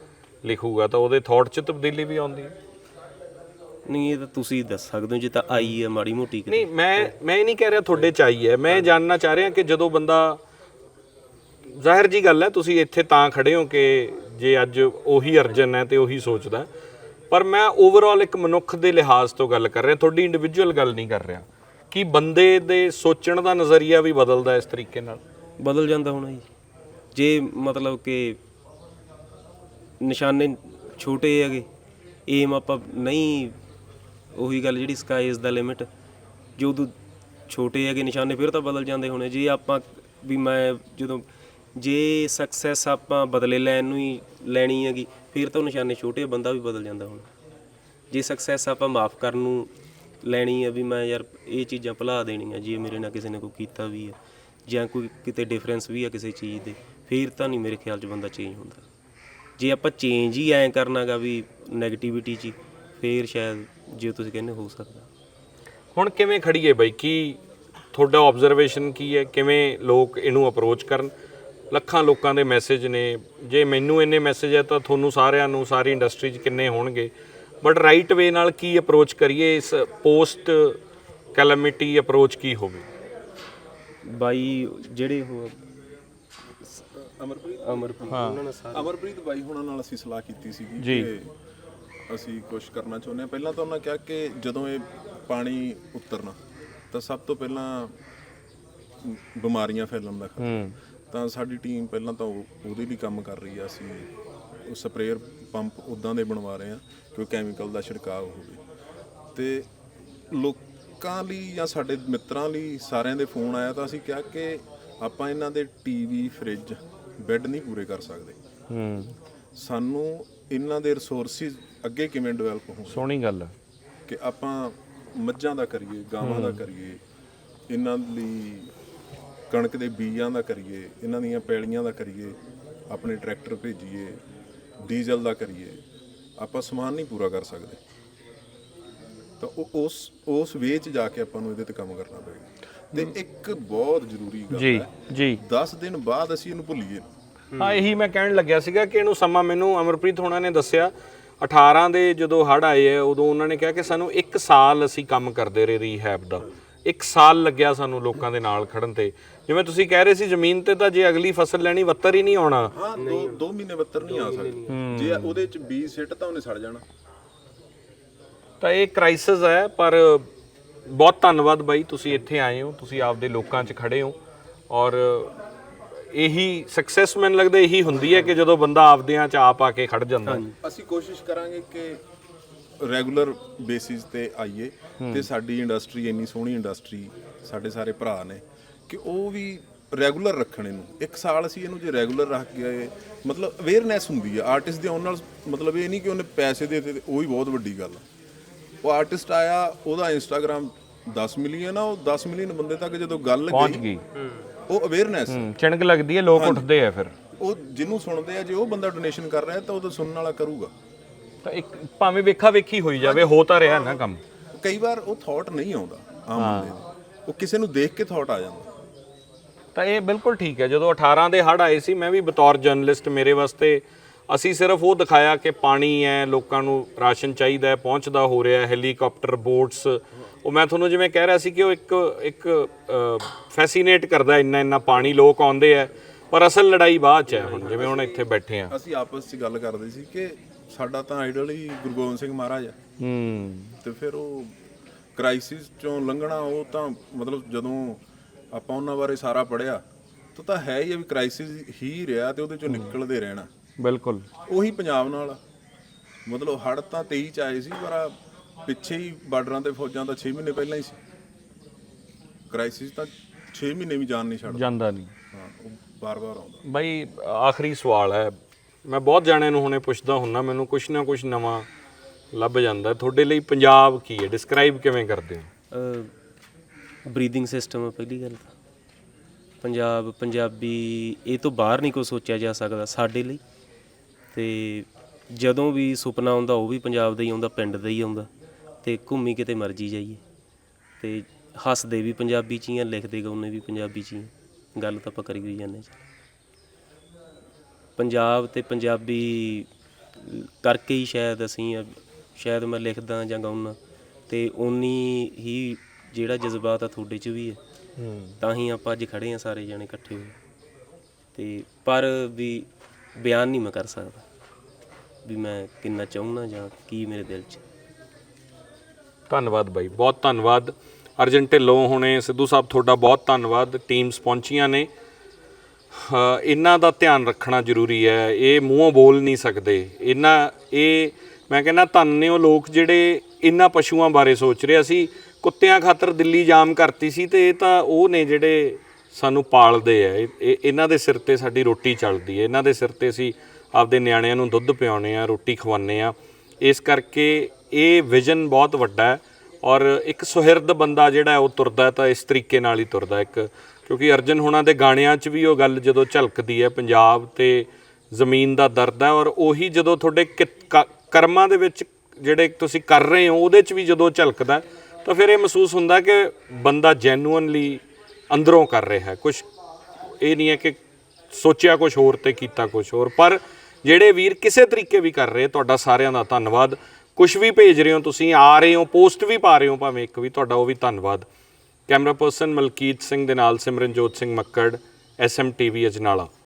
ਲਿਖੂਗਾ ਤਾਂ ਉਹਦੇ ਥਾਟ 'ਚ ਤਬਦੀਲੀ ਵੀ ਆਉਂਦੀ ਹੈ ਨਹੀਂ ਇਹ ਤਾਂ ਤੁਸੀਂ ਦੱਸ ਸਕਦੇ ਹੋ ਜੇ ਤਾਂ ਆਈ ਆ ਮਾੜੀ ਮੋਟੀ ਕਿਤੇ। ਨਹੀਂ ਮੈਂ ਮੈਂ ਇਹ ਨਹੀਂ ਕਹਿ ਰਿਹਾ ਤੁਹਾਡੇ 'ਚ ਆਈ ਹੈ ਮੈਂ ਜਾਣਨਾ ਚਾਹ ਰਿਹਾ ਕਿ ਜਦੋਂ ਬੰਦਾ ਜ਼ਾਹਿਰ ਜੀ ਗੱਲ ਹੈ ਤੁਸੀਂ ਇੱਥੇ ਤਾਂ ਖੜੇ ਹੋ ਕਿ ਜੇ ਅੱਜ ਉਹੀ ਅਰਜਨ ਹੈ ਤੇ ਉਹੀ ਸੋਚਦਾ ਹੈ। ਪਰ ਮੈਂ ਓਵਰਆਲ ਇੱਕ ਮਨੁੱਖ ਦੇ ਲਿਹਾਜ਼ ਤੋਂ ਗੱਲ ਕਰ ਰਿਹਾ, ਤੁਹਾਡੀ ਇੰਡੀਵਿਜੂਅਲ ਗੱਲ ਨਹੀਂ ਕਰ ਰਿਹਾ। ਕਿ ਬੰਦੇ ਦੇ ਸੋਚਣ ਦਾ ਨਜ਼ਰੀਆ ਵੀ ਬਦਲਦਾ ਇਸ ਤਰੀਕੇ ਨਾਲ? ਬਦਲ ਜਾਂਦਾ ਹੋਣਾ ਜੀ। ਜੇ ਮਤਲਬ ਕਿ ਨਿਸ਼ਾਨੇ ਛੋਟੇ ਹੈਗੇ ਏਮ ਆਪਾਂ ਨਹੀਂ, ਉਹੀ ਗੱਲ ਜਿਹੜੀ ਸਕਾਈ ਇਜ਼ ਦਾ ਲਿਮਿਟ ਜੋ ਉਦੋਂ ਛੋਟੇ ਹੈਗੇ ਨਿਸ਼ਾਨੇ, ਫਿਰ ਤਾਂ ਬਦਲ ਜਾਂਦੇ ਹੋਣੇ। ਜੇ ਆਪਾਂ ਵੀ ਮੈਂ ਜਦੋਂ, ਜੇ ਸਕਸੈਸ ਆਪਾਂ ਬਦਲੇ ਲੈਣ ਨੂੰ ਹੀ ਲੈਣੀ ਹੈਗੀ ਫਿਰ ਤਾਂ ਉਹ ਨਿਸ਼ਾਨੇ ਛੋਟੇ ਬੰਦਾ ਵੀ ਬਦਲ ਜਾਂਦਾ ਹੁਣ। ਜੇ ਸਕਸੈਸ ਆਪਾਂ ਮਾਫ ਕਰਨ ਨੂੰ ਲੈਣੀ ਹੈ ਵੀ ਮੈਂ ਯਾਰ ਇਹ ਚੀਜ਼ਾਂ ਭੁਲਾ ਦੇਣੀਆਂ ਜੇ ਮੇਰੇ ਨਾਲ ਕਿਸੇ ਨੇ ਕੋਈ ਕੀਤਾ ਵੀ ਹੈ ਜਾਂ ਕੋਈ ਕਿਤੇ ਡਿਫਰੈਂਸ ਵੀ ਆ ਕਿਸੇ ਚੀਜ਼ ਦੇ ਫਿਰ ਤਾਂ ਨਹੀਂ ਮੇਰੇ ਖਿਆਲ 'ਚ ਬੰਦਾ ਚੇਂਜ ਹੁੰਦਾ। ਜੇ ਆਪਾਂ ਚੇਂਜ ਹੀ ਐਂ ਕਰਨਾਗਾ ਵੀ 네ਗੇਟਿਵਿਟੀ 'ਚ ਹੀ, ਫਿਰ ਸ਼ਾਇਦ ਜੇ ਤੁਸੀਂ ਕਹਿੰਦੇ ਹੋ ਸਕਦਾ। ਹੁਣ ਕਿਵੇਂ ਖੜੀਏ ਬਈ? ਕੀ ਤੁਹਾਡਾ ਆਬਜ਼ਰਵੇਸ਼ਨ ਕੀ ਹੈ? ਕਿਵੇਂ ਲੋਕ ਇਹਨੂੰ ਅਪਰੋਚ ਕਰਨ? ਲੱਖਾਂ ਲੋਕਾਂ ਦੇ ਮੈਸੇਜ ਨੇ। ਜੇ ਮੈਨੂੰ ਇੰਨੇ ਮੈਸੇਜ ਹੈ ਤਾਂ ਤੁਹਾਨੂੰ ਸਾਰਿਆਂ ਨੂੰ ਸਾਰੀ ਇੰਡਸਟਰੀ 'ਚ ਕਿੰਨੇ ਹੋਣਗੇ। ਬਟ ਰਾਈਟ ਵੇ ਨਾਲ ਕੀ ਅਪਰੋਚ ਕਰੀਏ? ਇਸ ਪੋਸਟ ਕੈਲੈਮਿਟੀ ਅਪਰੋਚ ਕੀ ਹੋਵੇ? ਬਾਈ ਜਿਹੜੇ ਉਹ ਅਮਰਪ੍ਰੀਤ ਅਮਰਪ੍ਰੀਤ ਉਹਨਾਂ ਨਾਲ ਸਾਰੇ ਅਮਰਪ੍ਰੀਤ ਬਾਈ ਹੁਣਾਂ ਨਾਲ ਅਸੀਂ ਸਲਾਹ ਕੀਤੀ ਸੀਗੀ ਜੀ। ਕਿ ਅਸੀਂ ਕੁਝ ਕਰਨਾ ਚਾਹੁੰਦੇ ਹਾਂ। ਪਹਿਲਾਂ ਤਾਂ ਉਹਨਾਂ ਕਿਹਾ ਕਿ ਜਦੋਂ ਇਹ ਪਾਣੀ ਉਤਰਨਾ ਤਾਂ ਸਭ ਤੋਂ ਪਹਿਲਾਂ ਬਿਮਾਰੀਆਂ ਫੈਲਣ ਦਾ ਖਤਰਾ ਹੂੰ। ਤਾਂ ਸਾਡੀ ਟੀਮ ਪਹਿਲਾਂ ਤਾਂ ਉਹ- ਉਹਦੇ ਲਈ ਕੰਮ ਕਰ ਰਹੀ ਆ ਅਸੀਂ ਉਹ ਸਪਰੇਅਰ ਪੰਪ ਉਦਾਂ ਦੇ ਬਣਵਾ ਰਹੇ ਆ ਕਿ ਉਹ ਕੈਮੀਕਲ ਦਾ ਛਿੜਕਾਅ ਹੋਵੇ। ਤੇ ਲੋਕਾਂ ਲਈ ਜਾਂ ਸਾਡੇ ਮਿੱਤਰਾਂ ਲਈ ਸਾਰਿਆਂ ਦੇ ਫੋਨ ਆਇਆ ਤਾਂ ਅਸੀਂ ਕਿਹਾ ਕਿ ਆਪਾਂ ਇਹਨਾਂ ਦੇ ਟੀਵੀ ਫ੍ਰਿਜ ਬੈੱਡ ਨਹੀਂ ਪੂਰੇ ਕਰ ਸਕਦੇ। ਹੂੰ। ਸਾਨੂੰ ਇਹਨਾਂ ਦੇ ਰਿਸੋਰਸਿਸ ਅੱਗੇ ਕਿਵੇਂ ਡਿਵੈਲਪ ਹੋਣ ਸੋਹਣੀ ਗੱਲ ਹੈ ਕਿ ਆਪਾਂ ਮੱਝਾਂ ਦਾ ਕਰੀਏ ਗਾਵਾਂ ਦਾ ਕਰੀਏ ਇਹਨਾਂ ਲਈ ਕਣਕ ਦੇ ਬੀਜਾਂ ਦਾ ਕਰੀਏ ਇਹਨਾਂ ਦੀਆਂ ਪੈਲੀਆਂ ਦਾ ਕਰੀਏ ਆਪਣੇ ਟਰੈਕਟਰ ਭੇਜੀਏ ਡੀਜ਼ਲ ਦਾ ਕਰੀਏ ਆਪਾਂ ਸਮਾਨ ਨਹੀਂ ਪੂਰਾ ਕਰ ਸਕਦੇ। ਤਾਂ ਉਹ ਉਸ ਉਸ ਵੇ 'ਚ ਜਾ ਕੇ ਆਪਾਂ ਨੂੰ ਇਹਦੇ ਤੇ ਕੰਮ ਕਰਨਾ ਪਏਗਾ। ਤੇ ਇੱਕ ਬਹੁਤ ਜ਼ਰੂਰੀ ਗੱਲ ਜੀ ਹੈ ਜੀ। 10 ਦਿਨ ਬਾਅਦ ਅਸੀਂ ਇਹਨੂੰ ਭੁੱਲੀਏ। ਨਾ। ਹਾਂ ਇਹੀ ਮੈਂ ਕਹਿਣ ਲੱਗਿਆ ਸੀਗਾ ਕਿ ਇਹਨੂੰ ਸਮਾਂ ਮੈਨੂੰ ਅਮਰਪ੍ਰੀਤ ਹੋਣਾ ਨੇ ਦੱਸਿਆ 18 ਦੇ ਜਦੋਂ ਹੜ ਆਏ ਆ ਉਦੋਂ ਉਹਨਾਂ ਨੇ ਕਿਹਾ ਕਿ ਸਾਨੂੰ 1 ਸਾਲ ਅਸੀਂ ਕੰਮ ਕਰਦੇ ਰਹੇ ਰੀਹੈਬ ਦਾ। 1 ਸਾਲ ਲੱਗਿਆ ਸਾਨੂੰ ਲੋਕਾਂ ਦੇ ਨਾਲ ਖੜਨ ਤੇ। ਜਿਵੇਂ ਤੁਸੀਂ ਕਹਿ ਰਹੇ ਸੀ ਜ਼ਮੀਨ ਤੇ ਤਾਂ ਜੇ ਅਗਲੀ ਫਸਲ ਲੈਣੀ ਵੱਤਰ ਹੀ ਨਹੀਂ ਆਉਣਾ। ਹਾਂ ਦੋ ਦੋ ਮਹੀਨੇ ਬੱਤਰ ਨਹੀਂ ਆ ਸਕਦੇ। ਜੇ ਉਹਦੇ 'ਚ ਬੀਜ ਸਿੱਟ ਤਾਂ ਉਹਨੇ ਸੜ ਜਾਣਾ। ਤਾਂ ਇਹ ਕ੍ਰਾਈਸਿਸ ਹੈ ਪਰ ਬਹੁਤ ਧੰਨਵਾਦ ਬਾਈ ਤੁਸੀਂ ਇੱਥੇ ਆਏ ਹੋ ਤੁਸੀਂ ਆਪਦੇ ਲੋਕਾਂ 'ਚ ਖੜੇ ਹੋ। ਔਰ ਇਹੀ ਸਕਸੈਸ ਮੈਨੂੰ ਲੱਗਦਾ ਇਹੀ ਹੁੰਦੀ ਹੈ ਕਿ ਜਦੋਂ ਬੰਦਾ ਆਪਦਿਆਂ 'ਚ ਆਪ ਆ ਕੇ ਖੜ ਜਾਂਦਾ। ਹੈ ਅਸੀਂ ਕੋਸ਼ਿਸ਼ ਕਰਾਂਗੇ ਕਿ ਰੈਗੂਲਰ ਬੇਸਿਸ ਤੇ ਆਈਏ ਤੇ ਸਾਡੀ ਇੰਡਸਟਰੀ ਇੰਨੀ ਸੋਹਣੀ ਇੰਡਸਟਰੀ ਸਾਡੇ ਸਾਰੇ ਭਰਾ ਨੇ। ਕਿ ਉਹ ਵੀ ਰੈਗੂਲਰ ਰੱਖਣ ਇਹਨੂੰ। ਇੱਕ ਸਾਲ ਅਸੀਂ ਇਹਨੂੰ ਜੇ ਰੈਗੂਲਰ ਰੱਖ ਗਏ ਮਤਲਬ ਅਵੇਅਰਨੈਸ ਹੁੰਦੀ ਹੈ ਆਰਟਿਸਟ ਦੇ ਆਉਣ ਨਾਲ ਮਤਲਬ ਇਹ ਨਹੀਂ ਕਿ ਉਹਨੇ ਪੈਸੇ ਦੇ ਦਿੱਤੇ ਉਹ ਹੀ ਬਹੁਤ ਵੱਡੀ ਗੱਲ ਆ। ਉਹ ਆਰਟਿਸਟ ਆਇਆ ਉਹਦਾ ਇੰਸਟਾਗ੍ਰam 10 ਮਿਲੀਅਨ ਆ ਉਹ 10 ਮਿਲੀਅਨ ਬੰਦੇ ਤੱਕ ਜਦੋਂ ਗੱਲ ਪਹੁੰਚ ਗਈ ਗਈ। ਉਹ ਅਵੇਅਰਨੈਸ ਚਿਣਕ ਲੱਗਦੀ ਹੈ ਲੋਕ ਉੱਠਦੇ ਆ ਫਿਰ। ਉਹ ਜਿਹਨੂੰ ਸੁਣਦੇ ਆ ਜੇ ਉਹ ਬੰਦਾ ਡੋਨੇਸ਼ਨ ਕਰ ਰਿਹਾ ਤਾਂ ਉਹ ਤਾਂ ਸੁਣਨ ਵਾਲਾ ਕਰੂਗਾ। ਤਾਂ ਇੱਕ ਭਾਵੇਂ ਵੇਖਾ ਵੇਖੀ ਹੋਈ ਜਾਵੇ ਹੋ ਤਾਂ ਰਿਹਾ ਨਾ ਕੰਮ। ਕਈ ਵਾਰ ਉਹ ਥਾਟ ਨਹੀਂ ਆਉਂਦਾ ਆਮ ਬੰਦੇ ਨੂੰ। ਉਹ ਕਿਸੇ ਨੂੰ ਦੇਖ ਕੇ ਥਾਟ ਆ ਜਾਂਦਾ। ਤਾਂ ਇਹ ਬਿਲਕੁਲ ਠੀਕ ਹੈ। ਜਦੋਂ 18 ਦੇ ਹੜ ਆਏ ਸੀ ਮੈਂ ਵੀ ਬਤੌਰ ਜਰਨਲਿਸਟ ਮੇਰੇ ਵਾਸਤੇ ਅਸੀਂ ਸਿਰਫ ਉਹ ਦਿਖਾਇਆ ਕਿ ਪਾਣੀ ਹੈ ਲੋਕਾਂ ਨੂੰ ਰਾਸ਼ਨ ਚਾਹੀਦਾ ਹੈ ਪਹੁੰਚਦਾ ਹੋ ਰਿਹਾ ਹੈ ਹੈਲੀਕਾਪਟਰ ਬੋਟਸ। ਉਹ ਮੈਂ ਤੁਹਾਨੂੰ ਜਿਵੇਂ ਕਹਿ ਰਿਹਾ ਸੀ ਕਿ ਉਹ ਇੱਕ ਇੱਕ ਫੈਸੀਨੇਟ ਕਰਦਾ ਇੰਨਾ ਇੰਨਾ ਪਾਣੀ ਲੋਕ ਆਉਂਦੇ ਆ ਪਰ ਅਸਲ ਲੜਾਈ ਬਾਅਦ ਚ ਹੈ ਹੁਣ ਜਿਵੇਂ ਹੁਣ ਇੱਥੇ ਬੈਠੇ ਆ। ਅਸੀਂ ਆਪਸ 'ਚ ਗੱਲ ਕਰਦੇ ਸੀ ਕਿ ਸਾਡਾ ਤਾਂ ਆਈਡਲ ਹੀ ਗੁਰੂ ਗੋਬਿੰਦ ਸਿੰਘ ਮਹਾਰਾਜ ਆ ਹੂੰ। ਤੇ ਫਿਰ ਉਹ ਕ੍ਰਾਈਸਿਸ ਚੋਂ ਲੰਘਣਾ ਉਹ ਤਾਂ ਮਤਲਬ ਜਦੋਂ ਆਪਾਂ ਉਹਨਾਂ ਬਾਰੇ ਸਾਰਾ ਪੜਿਆ ਤਾਂ ਤਾਂ ਹੈ ਹੀ ਆ ਵੀ ਕ੍ਰਾਈਸਿਸ ਹੀ ਰਿਹਾ ਤੇ ਉਹਦੇ ਚੋਂ ਨਿਕਲਦੇ ਰਹਿਣਾ। ਬਿਲਕੁਲ। ਉਹੀ ਪੰਜਾਬ ਨਾਲ ਆ। ਮਤਲਬ ਹੜ ਤਾਂ 23 ਚ ਆਏ ਸੀ ਪਰ ਆ ਪਿੱਛੇ ਹੀ ਬਾਰਡਰਾਂ ਤੇ ਫੌਜਾਂ ਤਾਂ 6 ਮਹੀਨੇ ਪਹਿਲਾਂ ਹੀ ਸੀ। ਕ੍ਰਾਈਸਿਸ ਤਾਂ 6 ਮਹੀਨੇ ਵੀ ਜਾਨ ਨਹੀਂ ਛੱਡਦਾ। ਜਾਂਦਾ ਨਹੀਂ। ਹਾਂ ਉਹ ਬਾਰ-ਬਾਰ ਆਉਂਦਾ। ਬਾਈ ਆਖਰੀ ਸਵਾਲ ਹੈ। ਮੈਂ ਬਹੁਤ ਜਾਣਿਆਂ ਨੂੰ ਹੁਣੇ ਪੁੱਛਦਾ ਹੁੰਨਾ ਮੈਨੂੰ ਕੁਛ ਨਾ ਕੁਛ ਨਵਾਂ ਲੱਭ ਜਾਂਦਾ। ਤੁਹਾਡੇ ਲਈ ਪੰਜਾਬ ਕੀ ਹੈ? ਡਿਸਕ੍ਰਾਈਬ ਕਿਵੇਂ ਕਰਦੇ ਹੋ? ਬਰੀਦਿੰਗ ਸਿਸਟਮ ਆ ਪਹਿਲੀ ਗੱਲ ਤਾਂ। ਪੰਜਾਬ, ਪੰਜਾਬੀ ਇਹ ਤੋਂ ਬਾਹਰ ਨਹੀਂ ਕੋਈ ਸੋਚਿਆ ਜਾ ਸਕਦਾ ਸਾਡੇ ਲਈ। ਤੇ ਜਦੋਂ ਵੀ ਸੁਪਨਾ ਆਉਂਦਾ ਉਹ ਵੀ ਪੰਜਾਬ ਦਾ ਹੀ ਆਉਂਦਾ, ਪਿੰਡ ਦਾ ਹੀ ਆਉਂਦਾ। ਤੇ ਘੁੰਮੀ ਕਿਤੇ ਮਰਜ਼ੀ ਜਾਈਏ। ਤੇ ਹੱਸਦੇ ਵੀ ਪੰਜਾਬੀ ਚ ਹੀ ਆ, ਲਿਖਦੇ ਗਾਉਂਦੇ ਵੀ ਪੰਜਾਬੀ ਚ ਹੀ ਆ। ਗੱਲ ਤਾਂ ਆਪਾਂ ਕਰੀ ਹੋਈ ਜਾਂਦੇ ਜੀ ਪੰਜਾਬ ਤੇ ਪੰਜਾਬੀ ਕਰਕੇ ਹੀ ਸ਼ਾਇਦ ਅਸੀਂ ਸ਼ਾਇਦ ਮੈਂ ਲਿਖਦਾ ਜਾਂ ਗਾਉਣਾ ਤੇ ਉਨੀ ਹੀ ਜਿਹੜਾ ਜਜ਼ਬਾਤ ਆ ਤੁਹਾਡੇ 'ਚ ਵੀ ਹੈ। ਤਾਂ ਹੀ ਆਪਾਂ ਅੱਜ ਖੜੇ ਆ ਸਾਰੇ ਜਣੇ ਇਕੱਠੇ ਹੋਏ। ਤੇ ਪਰ ਵੀ ਬਿਆਨ ਨਹੀਂ ਮੈਂ ਕਰ ਸਕਦਾ। ਵੀ ਮੈਂ ਕਿੰਨਾ ਚਾਹੁੰਦਾ ਜਾਂ ਕੀ ਮੇਰੇ ਦਿਲ 'ਚ। ਧੰਨਵਾਦ ਬਾਈ ਬਹੁਤ ਧੰਨਵਾਦ। ਅਰਜਨ ਢਿੱਲੋਂ ਹੁਣੇ ਸਿੱਧੂ ਸਾਹਿਬ ਤੁਹਾਡਾ ਬਹੁਤ ਧੰਨਵਾਦ। ਟੀਮਸ ਪਹੁੰਚੀਆਂ ਨੇ। ਹਾਂ, ਇਹਨਾਂ ਦਾ ਧਿਆਨ ਰੱਖਣਾ ਜ਼ਰੂਰੀ ਹੈ। ਇਹ ਮੂੰਹੋਂ ਬੋਲ ਨਹੀਂ ਸਕਦੇ। ਇਹਨਾਂ ਇਹ ਮੈਂ ਕਹਿੰਦਾ ਧੰਨ ਨੇ ਉਹ ਲੋਕ ਜਿਹੜੇ ਇਹਨਾਂ ਪਸ਼ੂਆਂ ਬਾਰੇ ਸੋਚ ਰਹੇ ਸੀ। ਕੁੱਤਿਆਂ ਖਾਤਰ ਦਿੱਲੀ ਜਾਮ ਕਰਤੀ ਸੀ ਤੇ ਇਹ ਤਾਂ ਉਹ ਨੇ ਜਿਹੜੇ ਸਾਨੂੰ ਪਾਲਦੇ ਆ। ਇਹ- ਇਹ- ਇਹਨਾਂ ਦੇ ਸਿਰ ਤੇ ਸਾਡੀ ਰੋਟੀ ਚੱਲਦੀ ਹੈ ਇਹਨਾਂ ਦੇ ਸਿਰ ਤੇ ਅਸੀਂ ਆਪਦੇ ਨਿਆਣਿਆਂ ਨੂੰ ਦੁੱਧ ਪਿਆਉਣੇ ਆ ਰੋਟੀ ਖਵਾਉਂਦੇ ਆ। ਇਸ ਕਰਕੇ ਇਹ ਵਿਜ਼ਨ ਬਹੁਤ ਵੱਡਾ ਹੈ ਔਰ ਇੱਕ ਸੁਹਿਰਦ ਬੰਦਾ ਜਿਹੜਾ ਹੈ ਉਹ ਤੁਰਦਾ ਹੈ ਤਾਂ ਇਸ ਤਰੀਕੇ ਨਾਲ ਹੀ ਤੁਰਦਾ ਹੈ। ਇੱਕ ਕਿਉਂਕਿ ਅਰਜਨ ਹੋਣਾ ਦੇ ਗਾਣਿਆਂ 'ਚ ਵੀ ਉਹ ਗੱਲ ਜਦੋਂ ਝਲਕਦੀ ਹੈ ਪੰਜਾਬ ਤੇ ਜ਼ਮੀਨ ਦਾ ਦਰਦ ਹੈ ਔਰ ਉਹੀ ਜਦੋਂ ਤੁਹਾਡੇ ਕਿਤ- ਕ- ਕਰਮਾਂ ਦੇ ਵਿੱਚ ਜਿਹੜੇ ਤੁਸੀਂ ਕਰ ਰਹੇ ਹੋ ਉਹਦੇ 'ਚ ਵੀ ਜਦੋਂ ਝਲਕਦਾ ਹੈ, ਤਾਂ ਫਿਰ ਇਹ ਮਹਿਸੂਸ ਹੁੰਦਾ ਕਿ ਬੰਦਾ ਜੈਨੂਇਨਲੀ ਅੰਦਰੋਂ ਕਰ ਰਿਹਾ ਹੈ। ਕੁਝ ਇਹ ਨਹੀਂ ਹੈ ਕਿ ਸੋਚਿਆ ਕੁਝ ਹੋਰ ਤੇ ਕੀਤਾ ਕੁਝ ਹੋਰ, ਪਰ ਜਿਹੜੇ ਵੀਰ ਕਿਸੇ ਤਰੀਕੇ ਵੀ ਕਰ ਰਹੇ, ਤੁਹਾਡਾ ਸਾਰਿਆਂ ਦਾ ਧੰਨਵਾਦ। ਕੁਝ ਵੀ ਭੇਜ ਰਹੇ ਹੋ ਤੁਸੀਂ, ਆ ਰਹੇ ਹੋ, ਪੋਸਟ ਵੀ ਪਾ ਰਹੇ ਹੋ ਭਾਵੇਂ ਇੱਕ ਵੀ, ਤੁਹਾਡਾ ਉਹ ਵੀ ਧੰਨਵਾਦ। ਕੈਮਰਾ ਪਰਸਨ ਮਲਕੀਤ ਸਿੰਘ ਦੇ ਨਾਲ ਸਿਮਰਨਜੋਤ ਸਿੰਘ ਮੱਕੜ ਐਸਐਮ ਟੀਵੀ ਅਜਨਾਲਾ।